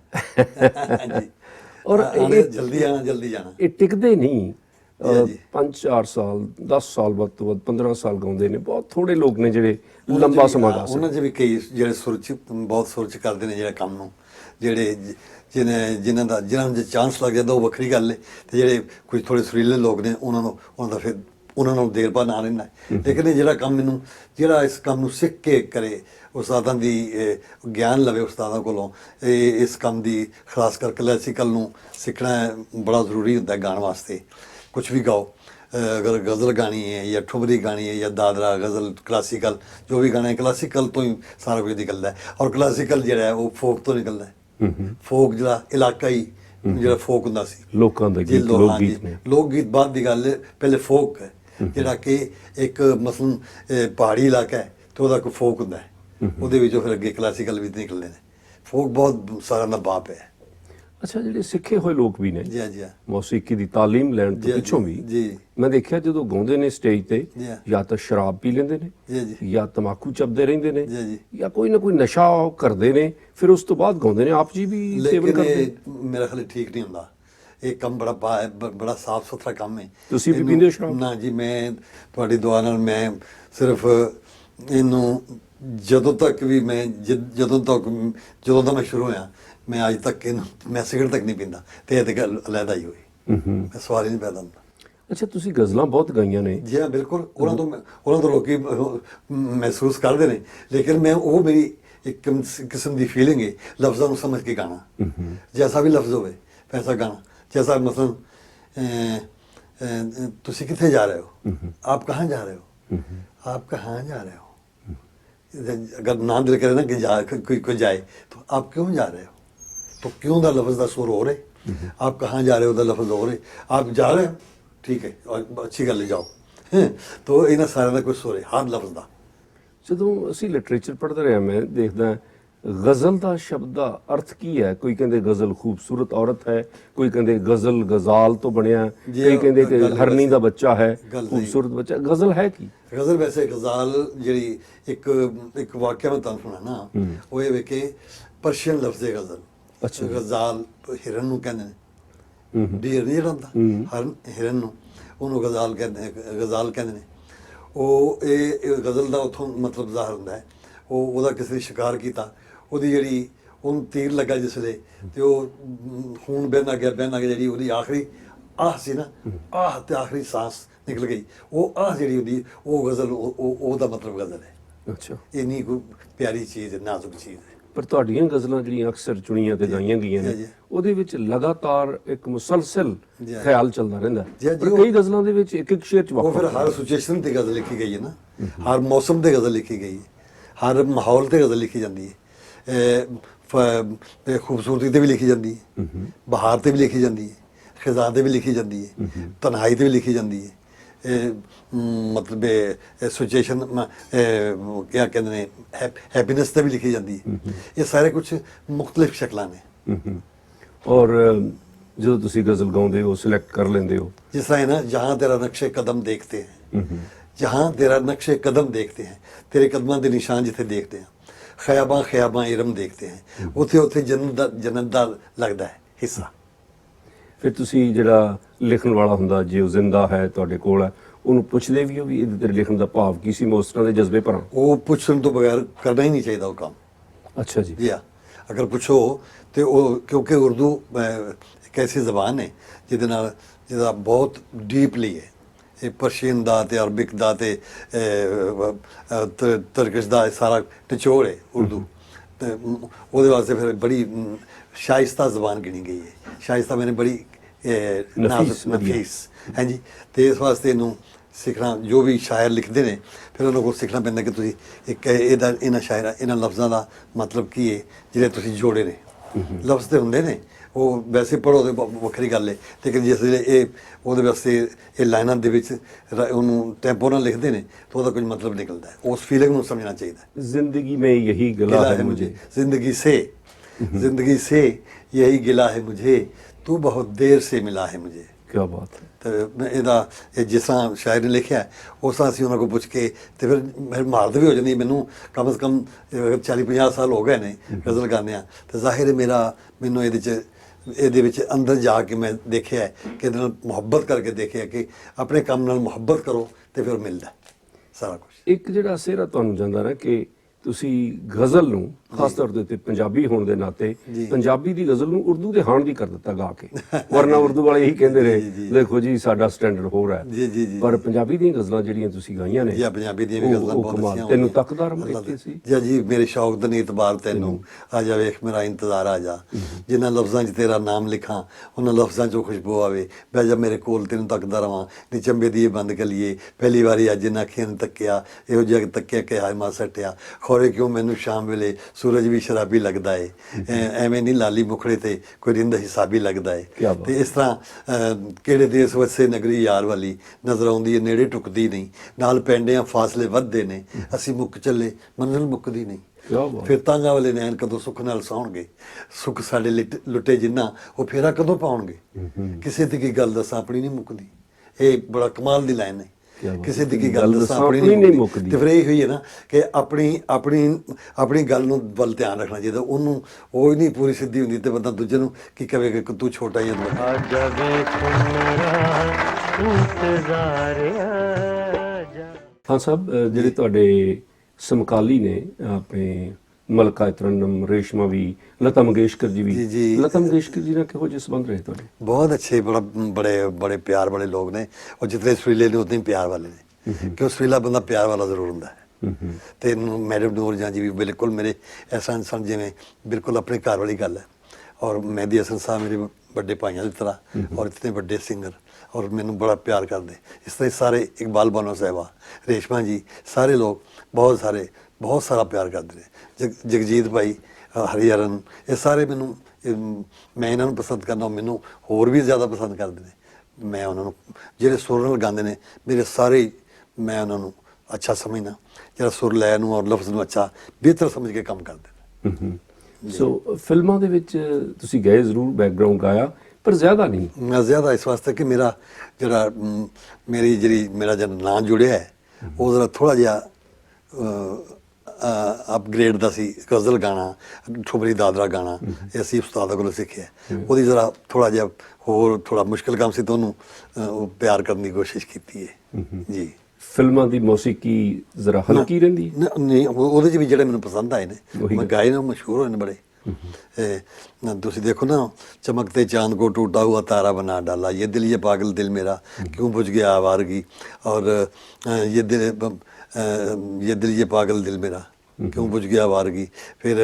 ਹਾਂਜੀ। ਔਰ ਇਹ- ਜਲਦੀ ਆਣਾ ਜਲਦੀ ਜਾਣਾ। ਇਹ ਟਿਕਦੇ ਨਹੀਂ। ਜੀ, ਅ, ਜੀ। ਪੰਜ 4 ਸਾਲ 10 ਸਾਲ ਵੱਧ ਤੋਂ ਵੱਧ 15 ਸਾਲ ਗਾਉਂਦੇ ਨੇ। ਬਹੁਤ ਥੋੜੇ ਲੋਕ ਨੇ ਜਿਹੜੇ ਉਹਨਾਂ 'ਚ ਲੰਬਾ ਸਮਾਂ ਗਾ ਉਹਨਾਂ ਸਕਦੇ 'ਚ ਵੀ ਕਈ ਜਿਹੜੇ ਸੁਰਚ ਬਹੁਤ ਸੁਰਚ ਕਰਦੇ ਨੇ ਜਿਹੜਾ ਕੰਮ ਨੂੰ। ਜਿਹੜੇ ਜਿਹਨੇ ਜਿਨ੍ਹਾਂ ਦਾ ਜਿਨ੍ਹਾਂ ਨੂੰ ਚਾਂਸ ਲੱਗ ਜਾਂਦਾ ਉਹ ਵੱਖਰੀ ਗੱਲ ਹੈ ਤੇ ਜਿਹੜੇ ਕੁਝ ਥੋੜੇ ਸੁਰੀਲੇ ਲੋਕ ਨੇ ਉਹਨਾਂ ਨੂੰ ਉਹਨਾਂ ਦਾ ਫਿਰ ਉਹਨਾਂ ਨੂੰ ਦੇਰ ਬਾਅਦ ਨਾ ਰਹਿੰਦਾ ਹੈ। ਲੇਕਿਨ ਇਹ ਜਿਹੜਾ ਕੰਮ ਮੈਨੂੰ ਜਿਹੜਾ ਇਸ ਕੰਮ ਨੂੰ ਸਿੱਖ ਕੇ ਕਰੇ ਉਸਤਾਦਾਂ ਦੀ ਗਿਆਨ ਲਵੇ ਉਸਤਾਦਾਂ ਕੋਲੋਂ ਇਹ ਇਸ ਕੰਮ ਦੀ ਖਾਸ ਕਰ ਕਲਾਸੀਕਲ ਨੂੰ ਸਿੱਖਣਾ ਬੜਾ ਜ਼ਰੂਰੀ ਹੁੰਦਾ ਹੈ ਗਾਣ ਵਾਸਤੇ। ਕੁਝ ਵੀ ਗਾਓ ਅਗਰ ਗਜ਼ਲ ਗਾਣੀ ਹੈ ਜਾਂ ਠੁਮਰੀ ਗਾਣੀ ਹੈ ਜਾਂ ਦਾਦਰਾ ਗਜ਼ਲ ਕਲਾਸੀਕਲ ਜੋ ਵੀ ਗਾਣਾ ਹੈ ਕਲਾਸੀਕਲ ਤੋਂ ਹੀ ਸਾਰਾ ਕੁਝ ਨਿਕਲਦਾ ਹੈ। ਔਰ ਕਲਾਸੀਕਲ ਜਿਹੜਾ ਹੈ ਉਹ ਫੋਕ ਤੋਂ ਨਿਕਲਦਾ ਹੈ। ਫੋਕ ਜਿਹੜਾ ਇਲਾਕਾਈ ਜਿਹੜਾ ਫੋਕ ਹੁੰਦਾ ਸੀ। ਲੋਕਾਂ ਦਾ ਗੀਤ ਲੋਕ- ਗੀਤ ਨੇ। ਲੋਕ ਗੀਤ ਬਾਅਦ ਦੀ ਗੱਲ ਹੈ ਪਹਿਲੇ ਫੋਕ ਹੈ। ਜਿਹੜਾ ਕਿ ਇੱਕ ਮਸਲਨ ਪਹਾੜੀ ਇਲਾਕਾ ਹੈ ਤੇ ਉਹਦਾ ਕੋਈ ਫੋਕ ਹੁੰਦਾ ਹੈ ਉਹਦੇ ਵਿੱਚੋਂ ਫਿਰ ਅੱਗੇ ਕਲਾਸੀਕਲ ਵੀ ਨਿਕਲਦੇ ਨੇ ਫੋਕ ਬਹੁਤ ਸਾਰਾ ਦਾ ਬਾਪ ਹੈ ਅੱਛਾ ਜਿਹੜੇ ਸਿੱਖੇ ਹੋਏ ਲੋਕ ਵੀ ਨੇ ਜੀ ਜੀ। ਮੌਸੀਕੀ ਦੀ ਤਾਲੀਮ ਲੈਣ ਤੋਂ ਪਿੱਛੋਂ ਵੀ ਜੀ। ਮੈਂ ਦੇਖਿਆ ਜਦੋਂ ਗਾਉਂਦੇ ਨੇ ਸਟੇਜ ਤੇ ਜੀ ਤਾਂ ਸ਼ਰਾਬ ਪੀ ਲੈਂਦੇ ਨੇ ਜੀ, ਜੀ। ਜਾਂ ਤਮਾਕੂ ਚਪਦੇ ਰਹਿੰਦੇ ਨੇ ਜੀ, ਜੀ। ਜਾਂ ਕੋਈ ਨਾ ਕੋਈ ਨਸ਼ਾ ਕਰਦੇ ਨੇ ਫਿਰ ਉਸ ਤੋਂ ਬਾਅਦ ਗਾਉਂਦੇ ਨੇ ਆਪ ਜੀ ਵੀ ਸੇਵਨ ਕਰਦੇ ਮੇਰਾ ਖਿਆਲ ਠੀਕ ਨਹੀਂ ਹੁੰਦਾ ਇਹ ਕੰਮ ਬੜਾ ਬਾ- ਬ- ਬੜਾ ਸਾਫ਼ ਸੁਥਰਾ ਕੰਮ ਹੈ। ਤੁਸੀਂ ਵੀ ਇਹਨੂੰ- ਪੀਂਦੇ ਹੋ ਸ਼ਰਾਬ? ਨਾ ਜੀ ਮੈਂ ਤੁਹਾਡੀ ਦੁਆ ਨਾਲ ਮੈਂ ਸਿਰਫ ਇਹਨੂੰ ਜਦੋਂ ਤੱਕ ਵੀ ਮੈਂ ਜਦੋਂ ਤੱਕ ਜਦੋਂ ਦਾ ਮੈਂ ਸ਼ੁਰੂ ਹੋਇਆ ਮੈਂ ਅੱਜ ਤੱਕ ਇਹਨੂੰ ਮੈਂ ਸਿਗਰਟ ਤੱਕ ਨਹੀਂ ਪੀਂਦਾ ਤੇ ਇਹ ਤੇ ਗੱਲ ਅਲੱਗਾ ਹੀ ਹੋਈ। ਮੈਂ ਸਵਾਲ ਹੀ ਨਹੀਂ ਪੈਦਾ ਹੁੰਦਾ। ਅੱਛਾ ਤੁਸੀਂ ਗਜ਼ਲਾਂ ਬਹੁਤ ਗਾਈਆਂ ਨੇ। ਜੀ ਹਾਂ ਬਿਲਕੁਲ। ਉਹਨਾਂ ਤੋਂ ਮੈਂ- ਉਹਨਾਂ ਤੋਂ ਲੋਕੀ ਅਹ, ਮਹਿਸੂਸ ਕਰਦੇ ਨੇ। ਲੇਕਿਨ ਮੈਂ ਉਹ ਮੇਰੀ ਇੱਕ ਕਿਸਮ ਦੀ ਫੀਲਿੰਗ ਹੈ ਲਫ਼ਜ਼ਾਂ ਨੂੰ ਸਮਝ ਕੇ ਗਾਣਾ। ਜੈਸਾ ਵੀ ਲਫ਼ਜ਼ ਹੋਵੇ ਵੈਸਾ ਗਾਣਾ। ਜੈਸਾ ਮਸਲਨ ਅਹ, ਅਹ, ਤੁਸੀਂ ਕਿੱਥੇ ਜਾ ਰਹੇ ਹੋ ਆਪ ਕਹਾਂ ਜਾ ਰਹੇ ਹੋ ਆਪ कहाँ जा रहे हो अगर ना दिल करे ना कि जा कोई कोई जाए तो आप क्यों जा रहे हो तो क्यों ਦਾ ਲਫ਼ਜ਼ ਦਾ ਸੁਰ ਹੋ ਰਿਹਾ ਆਪ ਕਹਾਂ ਜਾ ਰਹੇ ਹੋ ਦਾ ਲਫ਼ਜ਼ ਹੋ ਰਿਹਾ ਆਪ ਜਾ ਰਹੇ ਹੋ ਠੀਕ ਹੈ ਔਰ ਅੱਛੀ ਗੱਲ ਹੈ ਜਾਓ ਹੈਂ, ਤੋ ਇਹਨਾਂ ਸਾਰਿਆਂ ਦਾ ਕੋਈ ਸੁਰ ਹੈ ਹਰ ਲਫ਼ਜ਼ ਦਾ ਜਦੋਂ ਅਸੀਂ ਲਿਟਰੇਚਰ ਪੜ੍ਹਦੇ ਰਹੇ ਮੈਂ ਦੇਖਦਾ ਗਜ਼ਲ ਦਾ ਸ਼ਬਦ ਦਾ ਅਰਥ ਕੀ ਹੈ? ਕੋਈ ਕਹਿੰਦੇ ਗਜ਼ਲ ਖੂਬਸੂਰਤ ਔਰਤ ਹੈ ਕੋਈ ਕਹਿੰਦੇ ਗਜ਼ਲ ਗਜ਼ਾਲ ਤੋਂ ਬਣਿਆ ਕਈ ਕਹਿੰਦੇ ਕਿ ਹਰਨੀ ਦਾ ਬੱਚਾ ਹੈ। ਖੂਬਸੂਰਤ ਬੱਚਾ ਗਜ਼ਲ ਹੈ ਕੀ? ਗਜ਼ਲ ਵੈਸੇ ਗਜ਼ਾਲ ਜਿਹੜੀ ਇੱਕ ਇੱਕ ਵਾਕਿਆ ਮੈਂ ਤੁਹਾਨੂੰ ਸੁਣਾਣਾ ਉਹ ਇਹ ਵੇ ਕਿ ਪਰਸ਼ੀਅਨ ਲਫ਼ਜ਼ ਹੈ ਗਜ਼ਲ ਅੱਛਾ। ਗਜ਼ਾਲ ਹਿਰਨ ਨੂੰ ਕਹਿੰਦੇ ਨੇ। ਡੀਰ ਨਹੀਂ ਜਿਹੜਾ ਹੁੰਦਾ ਹਰਨ ਹਿਰਨ ਨੂੰ। ਉਹਨੂੰ ਗਜ਼ਾਲ ਕਹਿੰਦੇ ਗਜ਼ਾਲ ਕਹਿੰਦੇ ਨੇ। ਉਹ ਇਹ ਇਹ ਗਜ਼ਲ ਦਾ ਉਥੋਂ ਮਤਲਬ ਜ਼ਾਹਰ ਹੁੰਦਾ ਹੈ। ਉਹ ਉਹਦਾ ਕਿਸੇ ਨੇ ਸ਼ਿਕਾਰ ਕੀਤਾ। ਉਹਦੀ ਜਿਹੜੀ ਉਹਨੂੰ ਤੀਰ ਲੱਗਾ ਜਿਸ ਵੇਲੇ ਤੇ ਉਹ ਖੂਨ ਬਹਿਣਾ ਗਿਆ ਬਹਿਣਾ ਗਿਆ ਜਿਹੜੀ ਉਹਦੀ ਆਖਰੀ ਆਹ ਸੀ ਨਾ ਆਹ ਤੇ ਆਖਰੀ ਸਾਹ ਨਿਕਲ ਗਈ। ਉਹ ਆਹ ਜਿਹੜੀ ਉਹਦੀ ਉਹ ਗਜ਼ਲ ਉਹ ਉਹ- ਉਹਦਾ ਮਤਲਬ ਗਜ਼ਲ ਹੈ। ਅੱਛਾ। ਇੰਨੀ ਕੋਈ ਪਿਆਰੀ ਚੀਜ਼ ਹੈ ਨਾਜ਼ੁਕ ਚੀਜ਼ ਹੈ। ਪਰ ਤੁਹਾਡੀਆਂ ਗਜ਼ਲਾਂ ਜਿਹੜੀਆਂ ਅਕਸਰ ਚੁਣੀਆਂ ਤੇ ਗਾਈਆਂ ਗਈਆਂ ਨੇ। ਉਹਦੇ ਵਿੱਚ ਲਗਾਤਾਰ ਇੱਕ ਮੁਸਲਸਲ। ਖਿਆਲ ਚੱਲਦਾ ਰਹਿੰਦਾ। ਪਰ ਕਈ ਗਜ਼ਲਾਂ ਦੇ ਵਿੱਚ ਇੱਕ ਇੱਕ ਸ਼ੇਰ ਚ ਉਹ ਫਿਰ ਹਰ ਸਿਚੁਏਸ਼ਨ ਤੇ ਗਜ਼ਲ ਲਿਖੀ ਗਈ ਹੈ ਨਾ। ਹਰ ਮੌਸਮ ਤੇ ਗਜ਼ਲ ਲਿਖੀ ਗਈ ਹੈ। ਹਰ ਮਾਹੌਲ ਤੇ ਗਜ਼ਲ ਲਿਖੀ ਜਾਂਦੀ ਹੈ। ਇਹ ਇਹ ਖੂਬਸੂਰਤੀ ਤੇ ਵੀ ਲਿਖੀ ਜਾਂਦੀ ਹੈ। ਬਹਾਰ ਤੇ ਵੀ ਲਿਖੀ ਜਾਂਦੀ ਹੈ। ਖਿਜ਼ਾ ਤੇ ਵੀ ਲਿਖੀ ਜਾਂਦੀ ਹੈ। ਤਨਹਾਈ ਤੇ ਵੀ ਲਿਖੀ ਜਾਂਦੀ ਹੈ। ਮਤਲਬ ਸੁਜੈਸ਼ਨ ਕਿਆ ਕਹਿੰਦੇ ਨੇ ਹੈਪੀਨੈਸ ਤੇ ਵੀ ਲਿਖੀ ਜਾਂਦੀ ਹੈ। ਇਹ ਸਾਰੇ ਕੁਝ ਮੁxtਲਿਫ ਸ਼ਕਲਾਂ ਨੇ। ਔਰ ਜਦੋਂ ਤੁਸੀਂ ਗਜ਼ਲ ਗਾਉਂਦੇ ਹੋ ਸਿਲੈਕਟ ਕਰ ਲੈਂਦੇ ਹੋ। ਜਿਸ ਤਰ੍ਹਾਂ ਨਾ ਜਹਾਂ ਤੇਰਾ ਨਕਸ਼ੇ ਕਦਮ ਦੇਖਤੇ ਹੈ। ਜਹਾਂ ਤੇਰਾ ਨਕਸ਼ੇ ਕਦਮ ਦੇਖਤੇ ਹੈ ਤੇਰੇ ਕਦਮਾਂ ਦੇ ਨਿਸ਼ਾਨ ਜਿੱਥੇ ਦੇਖਦੇ ਹਾਂ। ਖਿਆਬਾਂ ਖਿਆਬਾਂ ਇਰਮ ਦੇਖਦੇ हैं ਉੱਥੇ ਉੱਥੇ ਜੰਨਤ ਦਾ ਜੰਨਤ ਦਾ ਲੱਗਦਾ ਹੈ ਹਿੱਸਾ। ਫਿਰ ਤੁਸੀਂ ਜਿਹੜਾ ਲਿਖਣ ਵਾਲਾ ਹੁੰਦਾ ਜੇ ਉਹ ਜ਼ਿੰਦਾ ਹੈ ਤੁਹਾਡੇ ਕੋਲ ਹੈ ਉਹਨੂੰ ਪੁੱਛਦੇ ਵੀ ਹੋ ਵੀ ਇਹਦੇ ਤੇਰੇ ਲਿਖਣ ਦਾ ਭਾਵ ਕੀ ਸੀ ਮੈਂ ਉਸ ਤਰ੍ਹਾਂ ਦੇ ਜਜ਼ਬੇ ਭਰਾਂ। ਉਹ ਪੁੱਛਣ ਤੋਂ ਬਗੈਰ ਕਰਨਾ ਹੀ ਨਹੀਂ ਚਾਹੀਦਾ ਉਹ ਕੰਮ। ਅੱਛਾ ਜੀ। ਜੀ ਅਗਰ ਪੁੱਛੋ ਤੇ ਉਹ ਕਿਉਂਕਿ ਉਰਦੂ ਇੱਕ ਐਸੀ ਜ਼ਬਾਨ ਹੈ ਜਿਹਦੇ ਨਾਲ ਜਿਹਦਾ ਬਹੁਤ ਡੀਪਲੀ ਹੈ। ਇਹ ਪਰਸ਼ੀਅਨ ਦਾ ਤੇ ਅਰਬਿਕ ਦਾ ਤੇ ਤੁਰਕਿਸ਼ ਦਾ ਸਾਰਾ ਨਿਚੋੜ ਹੈ ਉਰਦੂ। ਤੇ ਉਹਦੇ ਵਾਸਤੇ ਫਿਰ ਬੜੀ ਸ਼ਾਇਸਤਾ ਜ਼ਬਾਨ ਗਿਣੀ ਗਈ ਹੈ। ਸ਼ਾਇਸਤਾ ਮੈਨੇ ਬੜੀ ਨਾਜ਼ੁਕ। ਨਫੀਸ। ਹਾਂਜੀ। ਤੇ ਇਸ ਵਾਸਤੇ ਇਹਨੂੰ ਸਿੱਖਣਾ ਜੋ ਵੀ ਸ਼ਾਇਰ ਲਿਖਦੇ ਨੇ ਫਿਰ ਉਹਨਾਂ ਕੋਲ ਸਿੱਖਣਾ ਪੈਂਦਾ ਕਿ ਤੁਸੀਂ ਇੱਕ ਇਹਦਾ ਇਹਨਾਂ ਸ਼ਾਇਰਾਂ ਇਹਨਾਂ ਲਫ਼ਜ਼ਾਂ ਦਾ ਮਤਲਬ ਕੀ ਹੈ ਜਿਹੜੇ ਤੁਸੀਂ ਜੋੜੇ ਨੇ। ਲਫ਼ਜ਼ ਤੇ ਹੁੰਦੇ ਨੇ। ਉਹ ਵੈਸੇ ਪੜੋ ਦੇ ਵੱਖਰੀ ਗੱਲ ਹੈ ਲੇਕਿਨ ਜਿਸ ਵੇਲੇ ਇਹ ਉਹਦੇ ਵਾਸਤੇ ਇਹ ਲਾਈਨਾਂ ਦੇ ਵਿੱਚ ਉਹਨੂੰ ਟੈਂਪੋ ਨਾਲ ਲਿਖਦੇ ਨੇ ਤਾਂ ਉਹਦਾ ਕੁਝ ਮਤਲਬ ਨਿਕਲਦਾ ਹੈ। ਉਸ ਫੀਲਿੰਗ ਨੂੰ ਸਮਝਣਾ ਚਾਹੀਦਾ ਜ਼ਿੰਦਗੀ ਮੇਂ ਇਹੀ ਗਿਲਾ ਹੈ ਮੁਝੇ। ਜ਼ਿੰਦਗੀ ਸੇ ਜ਼ਿੰਦਗੀ ਸੇ ਇਹੀ ਗਿਲਾ ਹੈ ਮੁਝੇ। ਤੂੰ ਬਹੁਤ ਦੇਰ ਸੇ ਮਿਲਾ ਹੈ ਮੁਝੇ। ਕੀ ਬਾਤ ਹੈ। ਤੇ ਇਹਦਾ ਜਿਸ ਤਰ੍ਹਾਂ ਸ਼ਾਇਰ ਨੇ ਲਿਖਿਆ ਉਸ ਤਰ੍ਹਾਂ ਅਸੀਂ ਉਹਨਾਂ ਕੋਲ ਪੁੱਛ ਕੇ ਤੇ ਫਿਰ ਮੈਂ ਮਾਰਦ ਵੀ ਹੋ ਜਾਂਦੀ ਮੈਨੂੰ ਕਮ ਸੇ ਕਮ 40 50 ਸਾਲ ਹੋ ਗਏ ਨੇ ਗਜ਼ਲ ਗਾਣਿਆਂ ਤੇ ਜ਼ਾਹਿਰ ਮੇਰਾ ਮੈਨੂੰ ਇਹਦੇ ਚ ਇਹਦੇ ਵਿੱਚ ਅੰਦਰ ਜਾ ਕੇ ਮੈਂ ਦੇਖਿਆ ਕਿ ਇਹਦੇ ਨਾਲ ਮੁਹੱਬਤ ਕਰਕੇ ਦੇਖਿਆ ਕਿ ਆਪਣੇ ਕੰਮ ਨਾਲ ਮੁਹੱਬਤ ਕਰੋ ਤੇ ਫਿਰ ਮਿਲਦਾ ਸਾਰਾ ਕੁਝ ਇੱਕ ਜਿਹੜਾ ਸਿਹਰਾ ਤੁਹਾਨੂੰ ਜਾਂਦਾ ਨਾ ਕਿ ਤੁਸੀਂ ਗਜ਼ਲ ਨੂੰ ਖਾਸ ਤੌਰ ਦੇ ਉੱਤੇ ਪੰਜਾਬੀ ਹੋਣ ਦੇ ਨਾਤੇ। ਪੰਜਾਬੀ ਦੀ ਗਜ਼ਲ ਨੂੰ ਉਰਦੂ ਦੇ ਹਾਣ ਦੀ ਕਰ ਦਿੱਤਾ ਗਾ ਕੇ। ਵਰਨਾ ਉਰਦੂ ਵਾਲੇ ਇਹੀ ਕਹਿੰਦੇ ਰਹੇ। ਦੇਖੋ ਜੀ ਸਾਡਾ ਸਟੈਂਡਰਡ ਹੋਰ ਹੈ। ਪਰ ਪੰਜਾਬੀ ਦੀਆਂ ਗਜ਼ਲਾਂ ਜਿਹੜੀਆਂ ਤੁਸੀਂ ਗਾਈਆਂ ਨੇ ਜਾਂ ਪੰਜਾਬੀ ਦੀਆਂ ਵੀ ਉਹ- ਗਜ਼ਲਾਂ ਉਹ ਬਹੁਤ ਕਮਾਲ। ਅੱਛੀਆਂ ਤੈਨੂੰ। ਤੱਕਦਾਰ ਅੱਲਾ ਮਲਿਕ ਦੇ- ਸੀ। ਜੀ ਜੀ ਮੇਰੇ ਸ਼ੌਕ ਦਾ ਨੀਤ ਬਾਰ ਤੈਨੂੰ। ਆ ਜਾ ਵੇਖ ਮੇਰਾ ਇੰਤਜ਼ਾਰ ਆ ਜਾ। ਜਿਨ੍ਹਾਂ ਲਫ਼ਜ਼ਾਂ 'ਚ ਤੇਰਾ ਨਾਮ ਲਿਖਾਂ ਉਹਨਾਂ ਲਫ਼ਜ਼ਾਂ 'ਚੋਂ ਖੁਸ਼ਬੂ ਆਵੇ। ਬਹਿ ਜਾ ਮੇਰੇ ਕੋਲ ਤੈਨੂੰ ਤੱਕਦਾ ਰਵਾਂ। ਨੀ ਚੰਬੇ ਦੀ ਬੰਦ ਕਲੀਏ ਪਹਿਲੀ ਵਾਰੀ ਅੱਜ ਇਹਨਾਂ ਅੱਖੀਆਂ ਨੇ ਤੱਕਿਆ ਇਹੋ ਜਿਹਾ ਤੱਕਿਆ ਕਿ ਹਾਏ ਮਾ ਸੱਟਿਆ ਖੋਰੇ ਕਿਉਂ ਮੈਨੂੰ ਸ਼ਾਮ ਵੇਲੇ ਸੂਰਜ ਵੀ ਸ਼ਰਾਬੀ ਲੱਗਦਾ ਏ। ਐਵੇਂ ਨਹੀਂ ਲਾਲੀ ਮੁਖੜੇ ਤੇ ਕੋਈ ਰਿੰਦ ਹਿਸਾਬੀ ਲੱਗਦਾ ਏ। ਤੇ ਇਸ ਤਰ੍ਹਾਂ ਕਿਹੜੇ ਦੇਸ ਵਸੇ ਨਗਰੀ ਯਾਰ ਵਾਲੀ ਨਜ਼ਰ ਆਉਂਦੀ ਏ ਨੇੜੇ ਟੁਕਦੀ ਨਹੀਂ। ਨਾਲ ਪੈਂਡਿਆਂ ਫਾਸਲੇ ਵੱਧਦੇ ਨੇ। ਅਸੀਂ ਮੁੱਕ ਚੱਲੇ ਮੰਜ਼ਿਲ ਮੁੱਕਦੀ ਨਹੀਂ। ਫਿਰ ਤਾਂਗਾ ਵਾਲੇ ਨੈਣ ਕਦੋਂ ਸੁੱਖ ਨਾਲ ਸੌਣਗੇ? ਸੁੱਖ ਸਾਡੇ ਲਿਟ- ਲੁੱਟੇ ਜਿੰਨਾ ਉਹ ਫੇਰਾ ਕਦੋਂ ਪਾਉਣਗੇ? ਕਿਸੇ ਦੀ ਕੀ ਗੱਲ ਦੱਸਾਂ ਆਪਣੀ ਨਹੀਂ ਮੁੱਕਦੀ। ਇਹ ਬੜਾ ਕਮਾਲ ਦੀ ਲਾਈਨ ਹੈ। ਕਿਸੇ ਦੀ ਕੀ ਗੱਲ ਦੱਸਾਂ ਆਪਣੀ ਨਹੀਂ ਮੁੱਕਦੀ। ਤੇ ਫਿਰ ਇਹ ਹੋਈ ਹੈ ਨਾ ਕਿ ਆਪਣੀ ਆਪਣੀ ਆਪਣੀ ਗੱਲ ਨੂੰ ਵੱਲ ਧਿਆਨ ਰੱਖਣਾ ਚਾਹੀਦਾ। ਉਹਨੂੰ ਉਹ ਨਹੀਂ ਪੂਰੀ ਸਿੱਧੀ ਹੁੰਦੀ ਤੇ ਬੰਦਾ ਦੂਜੇ ਨੂੰ ਕੀ ਕਹੇਗਾ ਕਿ ਤੂੰ ਛੋਟਾ ਹੀ ਹੈ ਅੱਜ ਸਾਹਿਬ ਜਿਹੜੇ ਤੁਹਾਡੇ ਸਮਕਾਲੀ ਨੇ ਆਪਣੇ ਮਲਕਾ ਤਰਨਮ ਰੇਸ਼ਮਾ ਵੀ ਲਤਾ ਮੰਗੇਸ਼ਕਰ ਜੀ ਵੀ। ਲਤਾ ਮੰਗੇਸ਼ਕਰ ਜੀ ਨਾਲ ਕਿਹੋ ਜਿਹੇ ਸੰਬੰਧ ਰਹੇ ਤੁਹਾਡੇ? ਬਹੁਤ ਅੱਛੇ ਬੜਾ ਬੜੇ ਬੜੇ ਪਿਆਰ ਵਾਲੇ ਲੋਕ ਨੇ ਉਹ ਜਿਤਨੇ ਸੁਰੀਲੇ ਨੇ ਉਤਨੇ ਹੀ ਪਿਆਰ ਵਾਲੇ ਨੇ। ਕਿਉਂ ਸੁਰੀਲਾ ਬੰਦਾ ਪਿਆਰ ਵਾਲਾ ਜ਼ਰੂਰ ਹੁੰਦਾ ਹੈ। ਤੇ ਮੈਡਮ ਨੂਰ ਜਾਂ ਜੀ ਵੀ ਬਿਲਕੁਲ ਮੇਰੇ ਐਸਾ ਇਨਸਾਨ ਜਿਵੇਂ ਬਿਲਕੁਲ ਆਪਣੇ ਘਰ ਵਾਲੀ ਗੱਲ ਹੈ। ਔਰ ਮਹਿਦੀ ਹਸਨ ਸਾਹਿਬ ਮੇਰੇ ਵੱਡੇ ਭਾਈਆਂ ਦੀ ਤਰ੍ਹਾਂ ਔਰ ਇਤਨੇ ਵੱਡੇ ਸਿੰਗਰ ਔਰ ਮੈਨੂੰ ਬੜਾ ਪਿਆਰ ਕਰਦੇ। ਇਸ ਤਰ੍ਹਾਂ ਸਾਰੇ ਇਕਬਾਲ ਬਾਨੋ ਸਾਹਿਬਾ ਰੇਸ਼ਮਾ ਜੀ ਸਾਰੇ ਲੋਕ ਬਹੁਤ ਸਾਰੇ ਬਹੁਤ ਸਾਰਾ ਪਿਆਰ ਕਰਦੇ ਨੇ। ਜਗ- ਜਗਜੀਤ ਭਾਈ ਹਰੀਹਰਨ ਇਹ ਸਾਰੇ ਮੈਨੂੰ ਮੈਂ ਇਹਨਾਂ ਨੂੰ ਪਸੰਦ ਕਰਦਾ ਮੈਨੂੰ ਹੋਰ ਵੀ ਜ਼ਿਆਦਾ ਪਸੰਦ ਕਰਦੇ ਨੇ। ਮੈਂ ਉਹਨਾਂ ਨੂੰ ਜਿਹੜੇ ਸੁਰ ਨਾਲ ਗਾਉਂਦੇ ਨੇ ਮੇਰੇ ਸਾਰੇ ਮੈਂ ਉਹਨਾਂ ਨੂੰ ਅੱਛਾ ਸਮਝਦਾ। ਜਿਹੜਾ ਸੁਰ ਲੈ ਨੂੰ ਔਰ ਲਫ਼ਜ਼ ਨੂੰ ਅੱਛਾ ਬਿਹਤਰ ਸਮਝ ਕੇ ਕੰਮ ਕਰਦੇ ਨੇ। ਸੋ ਫਿਲਮਾਂ ਦੇ ਵਿੱਚ ਤੁਸੀਂ ਗਏ ਜ਼ਰੂਰ ਬੈਕਗ੍ਰਾਉਂਡ ਗਾਇਆ ਪਰ ਜ਼ਿਆਦਾ ਨਹੀਂ। ਮੈਂ ਜ਼ਿਆਦਾ ਇਸ ਵਾਸਤੇ ਕਿ ਮੇਰਾ ਜਿਹੜਾ ਮੇਰੀ ਜਿਹੜੀ ਮੇਰਾ ਜਿਹੜਾ ਨਾਂ ਜੁੜਿਆ ਹੈ ਉਹ ਜ਼ਰਾ ਥੋੜਾ ਜਿਹਾ ਅਪਗ੍ਰੇਡ ਦਾ ਸੀ ਗਜ਼ਲ ਗਾਣਾ ਠੁਬਰੀ ਦਾਦਰਾ ਗਾਣਾ ਇਹ ਅਸੀਂ ਉਸਤਾਦ ਕੋਲੋਂ ਸਿੱਖਿਆ। ਉਹਦੀ ਜ਼ਰਾ ਥੋੜਾ ਜਿਹਾ ਹੋਰ ਥੋੜਾ ਮੁਸ਼ਕਲ ਕੰਮ ਸੀ ਤੁਹਾਨੂੰ ਉਹ ਪਿਆਰ ਕਰਨ ਦੀ ਕੋਸ਼ਿਸ਼ ਕੀਤੀ ਹੈ ਜੀ। ਫਿਲਮਾਂ ਦੀ ਮੌਸੀਕੀ ਜ਼ਰਾ ਹਲਕੀ ਰਹਿੰਦੀ? ਨਹੀਂ ਉਹਦੇ ਚ ਵੀ ਜਿਹੜੇ ਮੈਨੂੰ ਪਸੰਦ ਆਏ ਨੇ ਮੈਂ ਗਾਏ ਨੇ ਮਸ਼ਹੂਰ ਹੋਏ ਨੇ ਬੜੇ। ਤੁਸੀਂ ਦੇਖੋ ਨਾ ਚਮਕਤੇ ਚਾਂਦ ਕੋ ਟੂਟਾ ਹੁਆ ਤਾਰਾ ਬਣਾ ਡਾਲਾ ਇਹ ਦਿਲ ਇਹ ਪਾਗਲ ਦਿਲ ਮੇਰਾ ਕਿਉਂ ਬੁਝ ਗਿਆ ਆਵਾਰਗੀ? ਔਰ ਇਹ ਦਿਲ ਇਹ ਦਿਲ ਇਹ ਪਾਗਲ ਦਿਲ ਮੇਰਾ। क्यों बुझ गया आवारगी फिर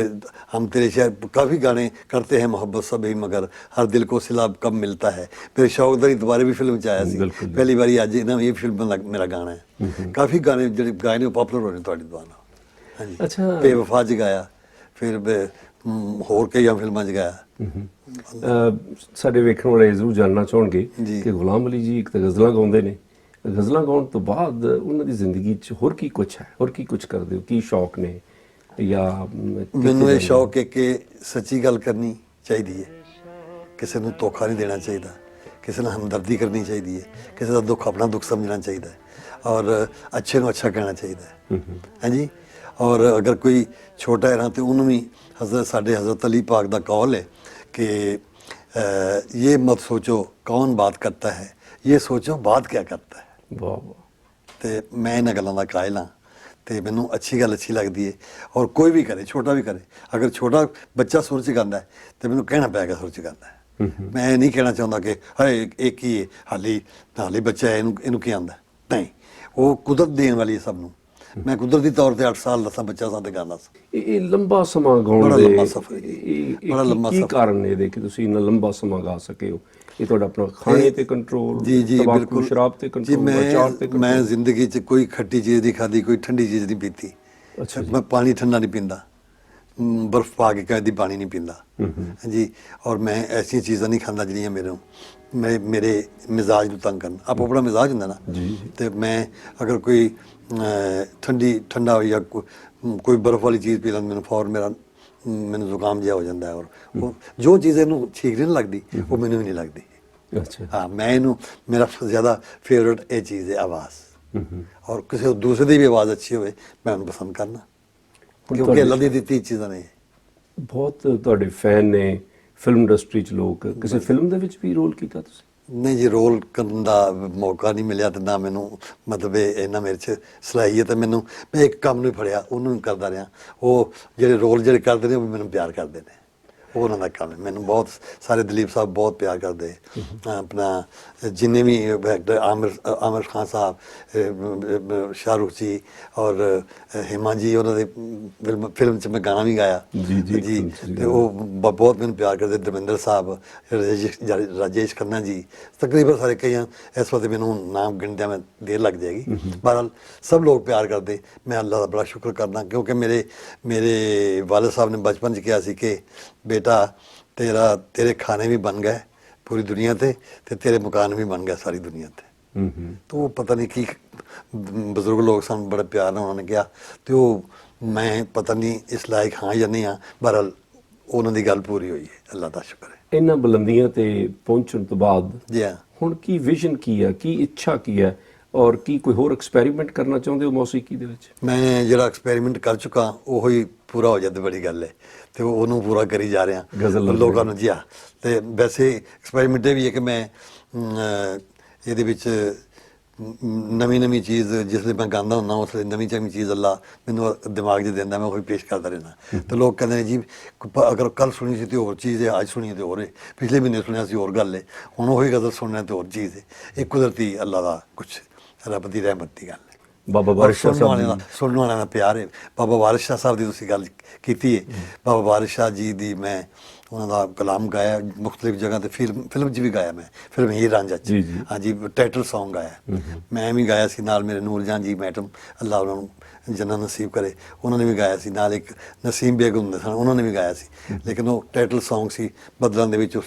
हम तेरे शहर काफ़ी गाने करते हैं मोहब्बत सब ही मगर हर दिल को सिला कब मिलता है फिर शौकदरी दोबारा भी फिल्म ਚ ਆਇਆ ਸੀ ਬਿਲਕੁਲ। ਪਹਿਲੀ ਵਾਰੀ ਅੱਜ ਇਹਨਾਂ ਇਹ ਫਿਲਮ ਦਾ ਮੇਰਾ ਗਾਣਾ ਹੈ ਕਾਫੀ ਗਾਣੇ ਜਿਹੜੇ ਗਾਏ ਨੇ ਪਪੂਲਰ ਹੋਏ ਨੇ ਤੁਹਾਡੀ ਦੁਆਰਾ ਹਾਂਜੀ ਅੱਛਾ। ਬੇਵਫਾ ਚ ਗਾਇਆ ਫਿਰ ਬੇ- ਮ, ਹੋਰ ਕਈਆਂ ਫਿਲਮਾਂ ਚ ਗਾਇਆ ਅਹ ਸਾਡੇ ਵੇਖਣ ਵਾਲੇ ਜ਼ਰੂਰ ਜਾਨਣਾ ਚਾਹਣਗੇ ਜੀ। ਕਿ ਗੁਲਾਮ ਅਲੀ ਜੀ ਇੱਕ ਤਾਂ ਗਜ਼ਲਾਂ ਗਾਉਂਦੇ ਨੇ ਗਜ਼ਲਾਂ ਗਾਉਣ ਤੋਂ ਬਾਅਦ ਉਹਨਾਂ ਦੀ ਜ਼ਿੰਦਗੀ 'ਚ ਹੋਰ ਕੀ ਕੁਝ ਹੈ? ਹੋਰ ਕੀ ਕੁਝ ਕਰਦੇ ਹੋ? ਕੀ ਸ਼ੌਕ ਨੇ? ਜਾਂ ਮੈਨੂੰ ਇਹ? ਸ਼ੌਕ ਹੈ ਕਿ ਸੱਚੀ ਗੱਲ ਕਰਨੀ ਚਾਹੀਦੀ ਹੈ। ਕਿਸੇ ਨੂੰ ਧੋਖਾ ਨਹੀਂ ਦੇਣਾ ਚਾਹੀਦਾ। ਕਿਸੇ ਨਾਲ ਹਮਦਰਦੀ ਕਰਨੀ ਚਾਹੀਦੀ ਹੈ। ਕਿਸੇ ਦਾ ਦੁੱਖ ਆਪਣਾ ਦੁੱਖ ਸਮਝਣਾ ਚਾਹੀਦਾ ਹੈ। ਔਰ ਅੱਛੇ ਨੂੰ ਅੱਛਾ ਕਹਿਣਾ ਚਾਹੀਦਾ ਹੈ। ਹਾਂਜੀ ਔਰ ਅਗਰ ਕੋਈ ਛੋਟਾ ਹੈ ਨਾ ਤੇ ਉਹਨੂੰ ਵੀ ਹਜ਼ਰਤ ਸਾਡੇ ਹਜ਼ਰਤ ਅਲੀ ਪਾਕ ਦਾ ਕੌਲ ਹੈ ਕਿ ਇਹ ਮਤ ਸੋਚੋ ਕੌਣ ਬਾਤ ਕਰਤਾ ਹੈ? ਇਹ ਸੋਚੋ ਬਾਤ ਕਿਆ ਕਰਤਾ ਹੈ? ਵਾਹ ਵਾਹ। ਤੇ ਮੈਂ ਇਹਨਾਂ ਗੱਲਾਂ ਦਾ ਕਾਇਲ ਹਾਂ ਤੇ ਮੈਨੂੰ ਅੱਛੀ ਗੱਲ ਅੱਛੀ ਲੱਗਦੀ ਹੈ ਔਰ ਕੋਈ ਵੀ ਕਰੇ ਛੋਟਾ ਵੀ ਕਰੇ ਅਗਰ ਛੋਟਾ ਬੱਚਾ ਸੁਰ ਚ ਗਾਉਂਦਾ ਤੇ ਮੈਨੂੰ ਕਹਿਣਾ ਪਏਗਾ ਸੁਰ ਚ ਗਾਉਂਦਾ ਮੈਂ ਨਹੀਂ ਕਹਿਣਾ ਚਾਹੁੰਦਾ ਕਿ ਹਾਏ ਇਹ ਕੀ ਹੈ ਹਾਲੀ ਹਾਲੀ ਬੱਚਾ ਇਹਨੂੰ ਇਹਨੂੰ ਕੀ ਆਉਂਦਾ ਹੈ? ਨਹੀਂ ਉਹ ਕੁਦਰਤ ਦੇਣ ਵਾਲੀ ਸਭ ਨੂੰ। ਮੈਂ ਕੁਦਰਤੀ ਤੌਰ ਤੇ 8 ਸਾਲ ਦਾ ਸਾਂ ਬੱਚਾ ਸਾਂ ਤੇ ਗਾਉਂਦਾ ਸੀ। ਇਹ ਲੰਬਾ ਸਮਾਂ ਗਾਉਣ ਬੜਾ ਦੇ ਲੰਬਾ ਸਫ਼ਰ ਹੈ। ਬੜਾ ਕੀ- ਲੰਬਾ ਕੀ ਸਫ਼ਰ। ਕਾਰਨ ਨੇ ਇਹਦੇ ਕਿ ਤੁਸੀਂ ਇੰਨਾ ਲੰਬਾ ਸਮਾਂ ਗਾ ਸਕੇ ਹੋ? ਇਹ ਤੁਹਾਡਾ ਆਪਣਾ ਖਾਣੇ ਤੇ ਕੰਟਰੋਲ ਜੀ ਜੀ ਬਿਲਕੁਲ। ਸ਼ਰਾਬ ਤੇ ਕੰਟਰੋਲ ਮੈਂ ਅਚਾਰ ਤੇ ਮੈਂ ਜ਼ਿੰਦਗੀ 'ਚ ਕੋਈ ਖੱਟੀ ਚੀਜ਼ ਨਹੀਂ ਖਾਦੀ ਕੋਈ ਠੰਡੀ ਚੀਜ਼ ਨਹੀਂ ਪੀਤੀ। ਅੱਛਾ। ਮੈਂ ਪਾਣੀ ਠੰਡਾ ਨਹੀਂ ਪੀਂਦਾ। ਬਰਫ਼ ਪਾ ਕੇ ਕਦੇ ਪਾਣੀ ਨਹੀਂ ਪੀਂਦਾ। ਜੀ ਔਰ ਮੈਂ ਐਸੀਆਂ ਚੀਜ਼ਾਂ ਨਹੀਂ ਖਾਂਦਾ ਜਿਹੜੀਆਂ ਮੇਰੇ ਮੈਂ ਮੇਰੇ ਮਿਜ਼ਾਜ ਨੂੰ ਤੰਗ ਕਰਨ। ਆਪੋ ਆਪਣਾ ਮਿਜ਼ਾਜ ਹੁੰਦਾ ਨਾ। ਤੇ ਮੈਂ ਅਗਰ ਕੋਈ ਠੰਡੀ ਠੰਡਾ ਹੋਈ ਜਾਂ ਕੋਈ ਬਰਫ਼ ਵਾਲੀ ਚੀਜ਼ ਪੀ ਲਾਂ ਮੈਨੂੰ ਫੌਰ ਮੇਰਾ ਮੈਨੂੰ ਜ਼ੁਕਾਮ ਜਿਹਾ ਹੋ ਜਾਂਦਾ ਹੈ। ਔਰ ਉਹ ਜੋ ਚੀਜ਼ ਇਹਨੂੰ ਠੀਕ ਨਹੀਂ ਲੱਗਦੀ ਉਹ ਮੈਨੂੰ ਵੀ ਨਹੀਂ ਲੱਗਦੀ। ਅੱਛਾ। ਹਾਂ ਮੈਂ ਇਹਨੂੰ ਮੇਰਾ ਜ਼ਿਆਦਾ ਫੇਵਰਟ ਇਹ ਚੀਜ਼ ਹੈ ਆਵਾਜ਼। ਔਰ ਕਿਸੇ ਦੂਸਰੇ ਦੀ ਵੀ ਆਵਾਜ਼ ਅੱਛੀ ਹੋਵੇ ਮੈਂ ਉਹਨੂੰ ਪਸੰਦ ਕਰਨਾ। ਕਿਉਂਕਿ ਅੱਲਾ ਦੀ ਦਿੱਤੀ ਚੀਜ਼ਾਂ ਨੇ। ਬਹੁਤ ਤੁਹਾਡੇ ਫੈਨ ਨੇ ਫਿਲਮ ਇੰਡਸਟਰੀ ਚ ਲੋਕ ਕਿਸੇ ਫਿਲਮ ਦੇ ਵਿੱਚ ਵੀ ਰੋਲ ਕੀਤਾ ਤੁਸੀਂ? ਨਹੀਂ ਜੀ ਰੋਲ ਕਰਨ ਦਾ ਮੌਕਾ ਨਹੀਂ ਮਿਲਿਆ ਤੇ ਨਾ ਮੈਨੂੰ ਮਤਲਬ ਇਹ ਇਹਨਾਂ ਮੇਰੇ ਚ ਸਲਾਹੀਅਤ ਹੈ ਮੈਨੂੰ ਮੈਂ ਇੱਕ ਕੰਮ ਨੂੰ ਹੀ ਫੜਿਆ ਉਹਨੂੰ ਕਰਦਾ ਰਿਹਾ। ਉਹ ਜਿਹੜੇ ਰੋਲ ਜਿਹੜੇ ਕਰਦੇ ਨੇ ਉਹ ਵੀ ਮੈਨੂੰ ਪਿਆਰ ਕਰਦੇ ਨੇ। ਉਹ ਉਹਨਾਂ ਦਾ ਕੰਮ ਹੈ ਮੈਨੂੰ ਬਹੁਤ ਸਾਰੇ ਦਲੀਪ ਸਾਹਿਬ ਬਹੁਤ ਪਿਆਰ ਕਰਦੇ। ਆਪਣਾ ਜਿੰਨੇ ਵੀ ਐਕਟਰ ਆਮਰ ਆਮਰ ਖਾਨ ਸਾਹਿਬ ਸ਼ਾਹਰੁਖ ਜੀ ਔਰ ਹੇਮਾ ਜੀ ਉਹਨਾਂ ਦੇ ਫਿਲਮ ਫਿਲਮ ਚ ਮੈਂ ਗਾਣਾ ਵੀ ਗਾਇਆ ਜੀ, ਜੀ, ਤੇ ਉਹ ਬਹੁਤ ਮੈਨੂੰ ਪਿਆਰ ਕਰਦੇ ਧਰਮਿੰਦਰ ਸਾਹਿਬ ਰਾਜੇਸ਼ ਖੰਨਾ ਜੀ ਤਕਰੀਬਨ ਸਾਰੇ ਕਈਆਂ ਇਸ ਵਕਤ ਮੈਨੂੰ ਨਾਮ ਗਿਣਦਿਆਂ ਮੈਂ ਦੇਰ ਲੱਗ ਜਾਏਗੀ ਬਹਰਹਾਲ ਸਭ ਲੋਕ ਪਿਆਰ ਕਰਦੇ ਮੈਂ ਅੱਲਾ ਦਾ ਬੜਾ ਸ਼ੁਕਰ ਕਰਦਾ ਕਿਉਂਕਿ ਮੇਰੇ ਮੇਰੇ ਵਾਲਦ ਸਾਹਿਬ ਨੇ ਬਚਪਨ 'ਚ ਕਿਹਾ ਸੀ ਕਿ ਬੇਟਾ ਤੇਰਾ ਤੇਰੇ ਖਾਣੇ ਵੀ ਬਣ ਗਏ ਪੂਰੀ ਦੁਨੀਆ ਤੇ ਤੇ ਤੇਰੇ ਮਕਾਨ ਵੀ ਬਣ ਗਏ ਸਾਰੀ ਦੁਨੀਆ ਤੇ। ਹੂੰ ਹੂੰ ਤੋ ਪਤਾ ਨਹੀਂ ਕੀ ਬਜ਼ੁਰਗ ਲੋਕ ਸਾਨੂੰ ਬੜੇ ਪਿਆਰ ਨਾਲ ਉਹਨਾਂ ਨੇ ਕਿਹਾ ਤੇ ਉਹ ਮੈਂ ਪਤਾ ਨਹੀਂ ਇਸ ਲਾਇਕ ਹਾਂ ਜਾਂ ਨਹੀਂ ਹਾਂ ਬਹਰਹਾਲ ਉਹਨਾਂ ਦੀ ਗੱਲ ਪੂਰੀ ਹੋਈ ਹੈ ਅੱਲਾ ਦਾ ਸ਼ੁਕਰ ਹੈ। ਇਹਨਾਂ ਬੁਲੰਦੀਆਂ ਤੇ ਪਹੁੰਚਣ ਤੋਂ ਬਾਅਦ ਜੀ ਹਾਂ। ਹੁਣ ਕੀ ਵਿਜ਼ਨ ਕੀ ਹੈ ਕੀ ਇੱਛਾ ਕੀ ਹੈ ਔਰ ਕੀ ਕੋਈ ਹੋਰ ਐਕਸਪੈਰੀਮੈਂਟ ਕਰਨਾ ਚਾਹੁੰਦੇ ਹੋ ਮੌਸੀਕੀ ਦੇ ਵਿੱਚ? ਮੈਂ ਜਿਹੜਾ ਐਕਸਪੈਰੀਮੈਂਟ ਕਰ ਚੁੱਕਾ ਉਹ ਹੀ ਪੂਰਾ ਹੋ ਤੇ ਬੜੀ ਗੱਲ ਹੈ ਤੇ ਉਹ- ਉਹਨੂੰ ਪੂਰਾ ਕਰੀ ਜਾ ਰਿਹਾ। ਗਜ਼ਲ ਲੋਕਾਂ ਨੂੰ ਜੀ ਹਾਂ। ਤੇ ਵੈਸੇ ਐਕਸਪੈਰੀਮੈਂਟ ਇਹ ਵੀ ਹੈ ਕਿ ਮੈਂ ਇਹਦੇ ਵਿੱਚ ਨਵੀਂ ਨਵੀਂ ਚੀਜ਼ ਜਿਸ ਲਈ ਮੈਂ ਗਾਉਂਦਾ ਹੁੰਦਾ ਉਸ ਲਈ ਨਵੀਂ ਚੰਗੀ ਚੀਜ਼ ਅੱਲਾ ਮੈਨੂੰ ਦਿਮਾਗ 'ਚ ਦਿੰਦਾ ਮੈਂ ਉਹੀ ਪੇਸ਼ ਕਰਦਾ ਰਹਿਣਾ ਤੇ ਲੋਕ ਕਹਿੰਦੇ ਨੇ ਜੀ ਅਗਰ ਕੱਲ ਸੁਣੀ ਸੀ ਤੇ ਹੋਰ ਚੀਜ਼ ਹੈ ਅੱਜ ਸੁਣੀ ਤੇ ਹੋਰ ਹੈ ਪਿਛਲੇ ਮਹੀਨੇ ਸੁਣਿਆ ਸੀ ਹੋਰ ਗੱਲ ਹੈ ਹੁਣ ਉਹੀ ਗਜ਼ਲ ਸੁਣਨਾ ਤੇ ਹੋਰ ਚੀਜ਼ ਹੈ ਇਹ ਕੁਦਰਤੀ ਅੱਲਾ ਦਾ ਕੁਝ ਰੱਬ ਦੀ ਰਹਿਮਤ ਦੀ ਗੱਲ ਬਾਬਾ ਵਾਰਿਸ ਸ਼ਾਹ ਸੁਣਨ ਵਾਲਿਆਂ ਸਾਹਿਬ ਦਾ ਸੁਣਨ ਵਾਲਿਆਂ ਦਾ ਪਿਆਰ ਹੈ। ਬਾਬਾ ਵਾਰਿਸ ਸ਼ਾਹ ਸਾਹਿਬ ਦੀ ਤੁਸੀਂ ਗੱਲ ਕੀਤੀ ਹੈ। ਬਾਬਾ ਵਾਰਿਸ ਜੀ ਦੀ ਮੈਂ ਉਹਨਾਂ ਦਾ ਕਲਾਮ ਗਾਇਆ ਮੁxtਲਿਫ ਜਗ੍ਹਾ ਤੇ ਫਿਲਮ ਫਿਲਮ 'ਚ ਵੀ ਗਾਇਆ ਮੈਂ। ਫਿਲਮ ਹੀਰ ਰਾਂਝਾ 'ਚ। ਹਾਂਜੀ ਟਾਈਟਲ Song ਗਾਇਆ। ਮੈਂ ਵੀ ਗਾਇਆ ਸੀ ਨਾਲ ਮੇਰੇ ਨੂਰ ਜਾਨ ਜੀ ਮੈਡਮ ਅੱਲਾ ਉਹਨਾਂ ਨੂੰ ਜੰਨਤ ਨਸੀਬ ਕਰੇ। ਉਹਨਾਂ ਨੇ ਵੀ ਗਾਇਆ ਸੀ। ਨਾਲ ਇੱਕ ਨਸੀਮ ਬੇਗਮ ਹੁੰਦੇ ਸਨ ਉਹਨਾਂ ਨੇ ਵੀ ਗਾਇਆ ਸੀ। ਲੇਕਿਨ ਉਹ ਟਾਈਟਲ Song ਸੀ ਬਦਲਾਂ ਦੇ ਵਿੱਚ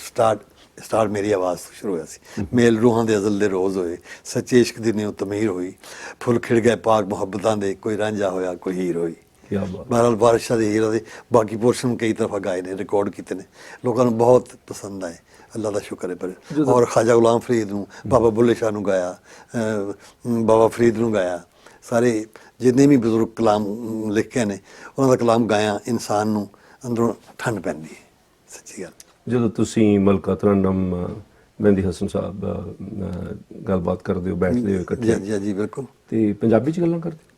ਸਟਾਰਟ ਸਟਾਰਟ ਮੇਰੀ ਆਵਾਜ਼ ਤੋਂ ਸ਼ੁਰੂ ਹੋਇਆ ਸੀ। ਮੇਲ ਰੂਹਾਂ ਦੇ ਅਜ਼ਲ ਦੇ ਰੋਜ਼ ਹੋਏ ਸੱਚੇ ਇਸ਼ਕ ਦੀ ਨਿਉ ਤਮੀਰ ਹੋਈ ਫੁੱਲ ਖਿੜ ਗਏ ਪਾਕ ਮੁਹੱਬਤਾਂ ਦੇ ਕੋਈ ਰਾਂਝਾ ਹੋਇਆ ਕੋਈ ਹੀਰ ਹੋਈ। ਕੀ ਬਾਤ। ਬਹਰਹਾਲ ਬਾਰਿਸ਼ਾਂ ਦੇ ਹੀਰਾਂ ਦੇ ਬਾਕੀ ਪੋਰਸ਼ਨ ਕਈ ਤਰਫਾ ਗਾਏ ਨੇ ਰਿਕਾਰਡ ਕੀਤੇ ਨੇ। ਲੋਕਾਂ ਨੂੰ ਬਹੁਤ ਪਸੰਦ ਆਏ। ਅੱਲਾ ਦਾ ਸ਼ੁਕਰ ਹੈ ਪਰ ਔਰ ਖਾਜਾ ਗੁਲਾਮ ਫਰੀਦ ਨੂੰ ਬਾਬਾ ਬੁੱਲੇ ਸ਼ਾਹ ਨੂੰ ਗਾਇਆ ਬਾਬਾ ਫਰੀਦ ਨੂੰ ਗਾਇਆ। ਸਾਰੇ ਜਿੰਨੇ ਵੀ ਬਜ਼ੁਰਗ ਕਲਾਮ ਲਿਖੇ ਨੇ ਉਹਨਾਂ ਦਾ ਕਲਾਮ ਗਾਇਆ ਇਨਸਾਨ ਨੂੰ ਅੰਦਰੋਂ ਠੰਡ ਪੈਂਦੀ ਹੈ। ਸੱਚੀ ਗੱਲ। ਜਦੋਂ ਤੁਸੀਂ ਮਲਕਾ ਤਰਨਮ ਮਹਿੰਦੀ ਹਸਨ ਸਾਹਿਬ ਗੱਲਬਾਤ ਕਰਦੇ ਹੋ ਬੈਠਦੇ ਹੋ ਇਕੱਠੇ? ਜੀ ਜੀ ਬਿਲਕੁਲ। ਤੇ ਪੰਜਾਬੀ ਚ ਗੱਲਾਂ ਕਰਦੇ?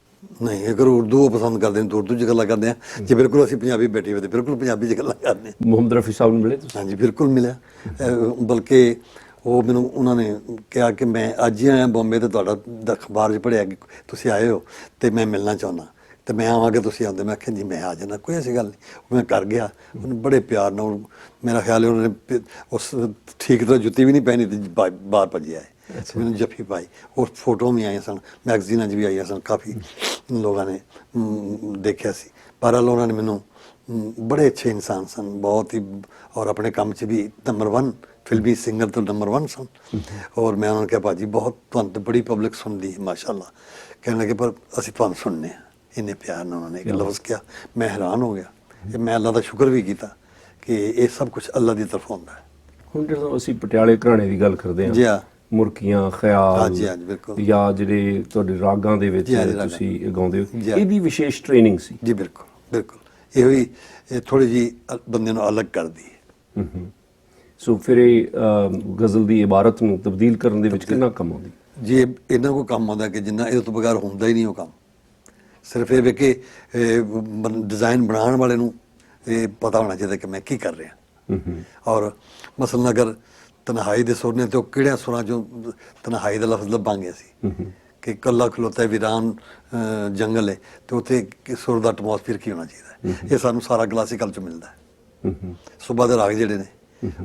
ਨਹੀਂ ਅਗਰ ਉਰਦੂ ਪਸੰਦ ਕਰਦੇ ਨੇ ਤਾਂ ਉਰਦੂ 'ਚ ਗੱਲਾਂ ਕਰਦੇ ਆ। ਜੇ ਬਿਲਕੁਲ ਅਸੀਂ ਪੰਜਾਬੀ ਬੈਠੇ ਹੋਏ ਤੇ ਬਿਲਕੁਲ ਪੰਜਾਬੀ 'ਚ ਗੱਲਾਂ ਕਰਦੇ ਹਾਂ ਮੁਹੰਮਦ ਰਫੀ ਸਾਹਿਬ ਨੂੰ ਮਿਲੇ ਤੁਸੀਂ? ਹਾਂਜੀ ਬਿਲਕੁਲ ਮਿਲਿਆ। ਬਲਕਿ ਉਹ ਮੈਨੂੰ ਉਹਨਾਂ ਨੇ ਕਿਹਾ ਕਿ ਮੈਂ ਅੱਜ ਹੀ ਆਇਆ ਬੰਬੇ ਤੇ ਤੁਹਾਡਾ ਅਖਬਾਰ 'ਚ ਪੜਿਆ ਕਿ ਤੁਸੀਂ ਆਏ ਹੋ ਤੇ ਮੈਂ ਮਿਲਣਾ ਚਾਹੁੰਦਾ। ਤੇ ਮੈਂ ਆਵਾਂਗਾ ਤੁਸੀਂ ਆਉਂਦੇ ਮੈਂ ਕਿਹਾ ਜੀ ਮੈਂ ਆ ਜਾਣਾ ਕੋਈ ਐਸੀ ਗੱਲ ਨਹੀਂ ਮੈਂ ਕਰ ਗਿਆ ਉਹਨੇ ਬੜੇ ਪਿਆਰ ਨਾਲ ਮੇਰਾ ਖਿਆਲ ਹੈ ਉਹਨਾਂ ਉਸ ਠੀਕ ਤਰ੍ਹਾਂ ਜੁੱਤੀ ਵੀ ਨਹੀਂ ਪਹਿਨੀ ਤੇ ਬਾਹਰ ਭੱਜਿਆ ਹੈ। ਮੈਨੂੰ ਜੱਫੀ ਪਾਈ ਉਹ ਫੋਟੋ ਵੀ ਆਈਆਂ ਸਨ ਮੈਗਜ਼ੀਨਾਂ 'ਚ ਵੀ ਆਈਆਂ ਸਨ ਕਾਫੀ ਲੋਕਾਂ ਨੇ ਦੇਖਿਆ ਸੀ। ਪਰ ਉਹਨਾਂ ਨੇ ਮੈਨੂੰ ਬੜੇ ਅੱਛੇ ਇਨਸਾਨ ਸਨ ਬਹੁਤ ਹੀ ਔਰ ਆਪਣੇ ਕੰਮ 'ਚ ਵੀ ਨੰਬਰ 1 ਫਿਲਮੀ ਸਿੰਗਰ ਤੋਂ ਨੰਬਰ 1 ਸਨ। ਔਰ ਮੈਂ ਉਹਨਾਂ ਨੂੰ ਕਿਹਾ ਭਾਜੀ ਬਹੁਤ ਤੁਹਾਨੂੰ ਬੜੀ ਪਬਲਿਕ ਸੁਣਦੀ ਹੈ ਮਾਸ਼ਾਅੱਲਾ। ਕਹਿਣ ਲੱਗੇ ਪਰ ਅਸੀਂ ਤੁਹਾਨੂੰ ਸੁਣਨੇ ਆ ਇੰਨੇ ਪਿਆਰ ਨਾਲ ਉਹਨਾਂ ਨੇ ਇੱਕ ਲਫ਼ਜ਼ ਕਿਹਾ। ਮੈਂ ਹੈਰਾਨ ਹੋ ਗਿਆ ਤੇ ਮੈਂ ਅੱਲਾ ਦਾ ਸ਼ੁਕਰ ਵੀ ਕੀਤਾ ਕਿ ਇਹ ਸਭ ਕੁਝ ਅੱਲਾ ਦੀ ਤਰਫੋਂ ਹੁੰਦਾ ਹੈ। ਹੁਣ ਜਦੋਂ ਅਸੀਂ ਪਟਿਆਲੇ ਘਰਾਣੇ ਦੀ ਗੱਲ ਕਰਦੇ ਜੀ ਹਾਂ। ਹਾਂ ਮੁਰਕੀਆਂ ਖਿਆਲ ਹਾਂਜੀ, ਹਾਂਜੀ, ਬਿਲਕੁਲ। ਜਾਂ ਜਿਹੜੇ ਤੁਹਾਡੇ ਰਾਗਾਂ ਦੇ ਵਿੱਚ। ਤੁਸੀਂ ਗਾਉਂਦੇ ਹੋ ਹਾਂ। ਇਹਦੀ ਵਿਸ਼ੇਸ਼ ਟ੍ਰੇਨਿੰਗ ਸੀ। ਜੀ ਬਿਲਕੁਲ ਬਿਲਕੁਲ। ਇਹੋ ਹੀ ਇਹ ਥੋੜੀ ਜੀ ਬੰਦੇ ਨੂੰ ਅਲੱਗ ਕਰਦੀ ਹੈ। ਸੋ ਫਿਰ ਇਹ ਗਜ਼ਲ ਦੀ ਇਬਾਰਤ ਨੂੰ ਤਬਦੀਲ ਕਰਨ ਦੇ ਵਿੱਚ ਕਿੰਨਾ ਕੰਮ ਆਉਂਦੀ? ਜੀ ਇਹ ਇਹਨਾਂ ਕੋ ਕੰਮ ਆਉਂਦਾ ਕਿ ਜਿੰਨਾ ਇਹਦੇ ਤੋਂ ਬਗੈਰ ਹੁੰਦਾ ਹੀ ਨਹੀਂ ਉਹ ਕੰਮ। ਸਿਰਫ ਇਹ ਵੇ ਕਿ ਡਿਜ਼ਾਈਨ ਬਣਾਉਣ ਵਾਲੇ ਨੂੰ ਇਹ ਪਤਾ ਹੋਣਾ ਚਾਹੀਦਾ ਕਿ ਮੈਂ ਕੀ ਕਰ ਰਿਹਾ। ਔਰ ਮਸਲਨ ਅਗਰ ਤਨਹਾਈ ਦੇ ਸੁਰ ਨੇ ਤੇ ਉਹ ਕਿਹੜਿਆਂ ਸੁਰਾਂ ਚੋਂ ਤਨਹਾਈ ਦਾ ਲਫ਼ਜ਼ ਲੱਭਾਂਗੇ ਅਸੀਂ? ਕਿ ਕੱਲਾ ਖਲੋਤਾ ਵੀਰਾਨ ਜੰਗਲ ਹੈ ਤੇ ਉੱਥੇ ਸੁਰ ਦਾ ਐਟਮੋਸਫੀਅਰ ਕੀ ਹੋਣਾ ਚਾਹੀਦਾ? ਇਹ ਸਾਨੂੰ ਸਾਰਾ ਕਲਾਸੀਕਲ ਚ ਮਿਲਦਾ ਹੈ। ਸੁਬਾ ਦੇ ਰਾਗ ਜਿਹੜੇ ਨੇ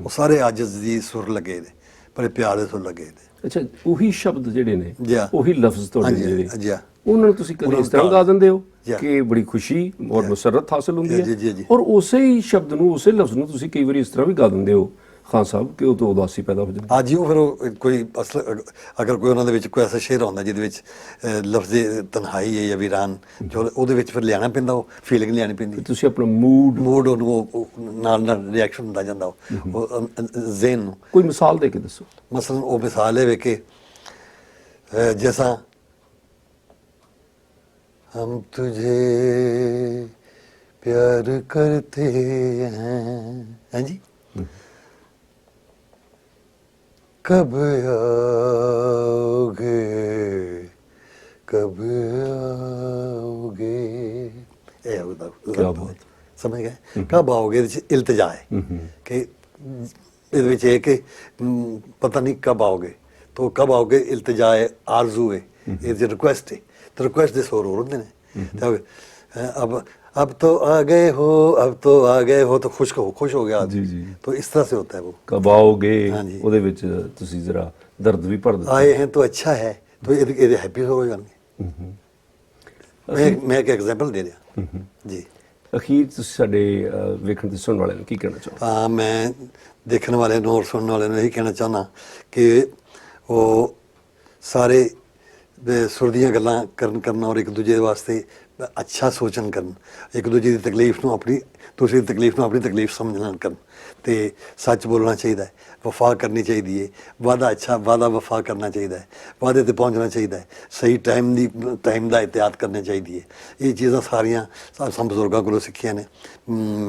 ਉਹ ਸਾਰੇ ਆਜਜ਼ ਦੀ ਸੁਰ ਲੱਗੇ ਨੇ ਬੜੇ ਪਿਆਰ ਦੇ ਸੁਰ ਲੱਗੇ ਨੇ। ਅੱਛਾ ਉਹੀ ਸ਼ਬਦ ਜਿਹੜੇ ਨੇ। ਉਹੀ ਲਫ਼ਜ਼ ਤੁਹਾਡੇ ਜਿਹੜੇ ਹਾਂ। ਉਹਨਾਂ ਨੂੰ ਤੁਸੀਂ ਕਦੇ ਇਸ ਤਰ੍ਹਾਂ ਗਾ- ਦਿੰਦੇ ਹੋ ਜੀ। ਕਿ ਬੜੀ ਖੁਸ਼ੀ ਔਰ ਮੁਸਰਤ ਹਾਸਲ ਹੁੰਦੀ ਜੀ, ਜੀ, ਹੈ ਜੀ। ਔਰ ਉਸੇ ਹੀ ਸ਼ਬਦ ਨੂੰ ਉਸੇ ਲਫ਼ਜ਼ ਨੂੰ ਤੁਸੀਂ ਕਈ ਵਾਰੀ ਇਸ ਤਰ੍ਹਾਂ ਵੀ ਗਾ ਦਿੰਦੇ ਹੋ ਖਾਨ ਸਾਹਿਬ ਕਿ ਉਹ ਤੋਂ ਉਦਾਸੀ ਪੈਦਾ ਹੋ ਜਾਂਦੀ ਹੀ। ਉਹ ਫਿਰ ਉਹ ਕੋਈ ਅਸਲ ਅਗਰ ਕੋਈ ਉਹਨਾਂ ਦੇ ਵਿੱਚ ਕੋਈ ਐਸਾ ਸ਼ੇਰ ਹੁੰਦਾ ਜਿਹਦੇ ਵਿੱਚ ਲਫ਼ਜ਼ ਤਨਹਾਈ ਹੈ ਜਾਂ ਵੀਰਾਨ ਜੋ ਉਹਦੇ ਵਿੱਚ ਫਿਰ ਲਿਆਣਾ ਪੈਂਦਾ ਉਹ ਫੀਲਿੰਗ ਲਿਆਣੀ ਪੈਂਦੀ ਤੁਸੀਂ ਆਪਣਾ ਮੂਡ ਮੂਡ ਉਹਨੂੰ ਉਹ- ਉਹ ਨਾਲ ਨਾਲ ਰਿਐਕਸ਼ਨ ਹੁੰਦਾ ਜਾਂਦਾ ਉਹ। ਜ਼ੇਨ ਨੂੰ। ਕੋਈ ਮਿਸਾਲ ਦੇ ਕੇ ਦੱਸੋ। ਮਸਲਨ ਉਹ ਮਿਸਾਲ ਹੈ ਵੇ ਕਿ ਜੈਸਾ हम तुझे प्यार करते हैं हैं जी कब आओगे कब आओगे ਇਹ ਉਹਦਾ ਕਿਆ ਬਾਤ। ਸਮਝ ਗਏ ਕਬ ਆਓਗੇ ਇਹਦੇ ਚ ਇਲਤਜਾ ਹੈ ਕਿ ਇਹਦੇ ਵਿੱਚ ਇਹ ਕਿ ਹਮ, ਪਤਾ ਨਹੀਂ ਕਬ ਆਓਗੇ तो कब आओगे इल्तिजा है आरजू है ये जो रिक्वेस्ट है तो रिक्वेस्ट ਦੇ ਸੌਰ ਹੋਰ ਹੁੰਦੇ ਨੇ ਤੇ अब अब अब तो आ गए हो अब तो आ गए हो तो खुश हो खुश हो गया आदमी। जी, जी। तो इस तरह से होता है वो ਕਬ ਆਓਗੇ ਹਾਂਜੀ। ਉਹਦੇ ਵਿੱਚ ਤੁਸੀਂ ਜ਼ਰਾ ਦਰਦ ਵੀ ਭਰ ਦਿੱਤਾ आए हैं तो अच्छा है तो ये ये हैप्पी हो जाएंगे मैं मैं एक एग्जांपल दे रहा जी ਅਖੀਰ ਤੁਸੀਂ ਸਾਡੇ ਅਹ, ਵੇਖਣ ਤੇ ਸੁਣਨ ਵਾਲਿਆਂ ਨੂੰ ਕੀ ਕਹਿਣਾ ਚਾਹੋ ਤਾਂ ਮੈਂ ਦੇਖਣ ਵਾਲੇ ਨੂੰ ਔਰ ਸੁਣਨ ਵਾਲੇ ਨੂੰ ਇਹੀ ਕਹਿਣਾ ਚਾਹੁੰਦਾ ਕਿ ਉਹ ਸਾਰੇ ਅਹ, ਸੁਰ ਦੀਆਂ ਗੱਲਾਂ ਕਰਨ ਕਰਨਾ ਔਰ ਇੱਕ ਦੂਜੇ ਵਾਸਤੇ ਅੱਛਾ ਸੋਚਣ ਕਰਨ ਇੱਕ ਦੂਜੇ ਦੀ ਤਕਲੀਫ ਨੂੰ ਆਪਣੀ ਦੂਸਰੀ ਦੀ ਤਕਲੀਫ ਨੂੰ ਆਪਣੀ ਤਕਲੀਫ ਸਮਝਣਾ ਕਰਨ ਤੇ ਸੱਚ ਬੋਲਣਾ ਚਾਹੀਦਾ ਹੈ ਵਫਾ ਕਰਨੀ ਚਾਹੀਦੀ ਹੈ ਵਾਦਾ ਅੱਛਾ ਵਾਦਾ ਵਫਾ ਕਰਨਾ ਚਾਹੀਦਾ ਹੈ ਵਾਦੇ ਤੇ ਪਹੁੰਚਣਾ ਚਾਹੀਦਾ ਹੈ ਸਹੀ ਟਾਈਮ ਦੀ ਟਾਈਮ ਦਾ ਇਤਿਆਦ ਕਰਨੀ ਚਾਹੀਦੀ ਹੈ ਇਹ ਚੀਜ਼ਾਂ ਸਾਰੀਆਂ ਸਾ- ਬਜ਼ੁਰਗਾਂ ਕੋਲੋਂ ਸਿੱਖੀਆਂ ਨੇ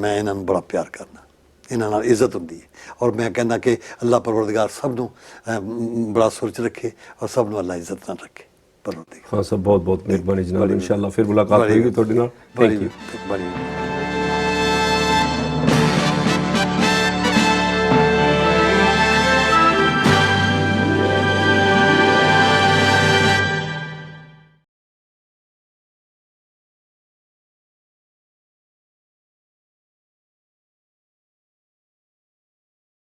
ਮੈਂ ਇਹਨਾਂ ਨੂੰ ਬੜਾ ਪਿਆਰ ਕਰਨਾ ਇਹਨਾਂ ਨਾਲ ਇੱਜ਼ਤ ਹੁੰਦੀ ਹੈ ਔਰ ਮੈਂ ਕਹਿੰਦਾ ਕਿ ਅੱਲਾਹ ਪਰਵਰਦਗਾਰ ਸਭ ਨੂੰ ਅਹ, ਮ, ਬੜਾ ਸੁਰਚ ਰੱਖੇ ਔਰ ਸਭ ਨੂੰ ਅੱਲਾਹ ਇੱਜ਼ਤ ਨਾਲ ਰੱਖੇ। ਪਰਵਰਦਗਾਰ ਖਾਨ ਸਾਹਿਬ ਬਹੁਤ ਬਹੁਤ ਮਿਹਰਬਾਨੀ ਜਨਾਬ ਇਨਸ਼ਾਅੱਲਾ ਫਿਰ ਮੁਲਾਕਾਤ ਹੋਏਗੀ ਤੁਹਾਡੇ ਨਾਲ। Thank you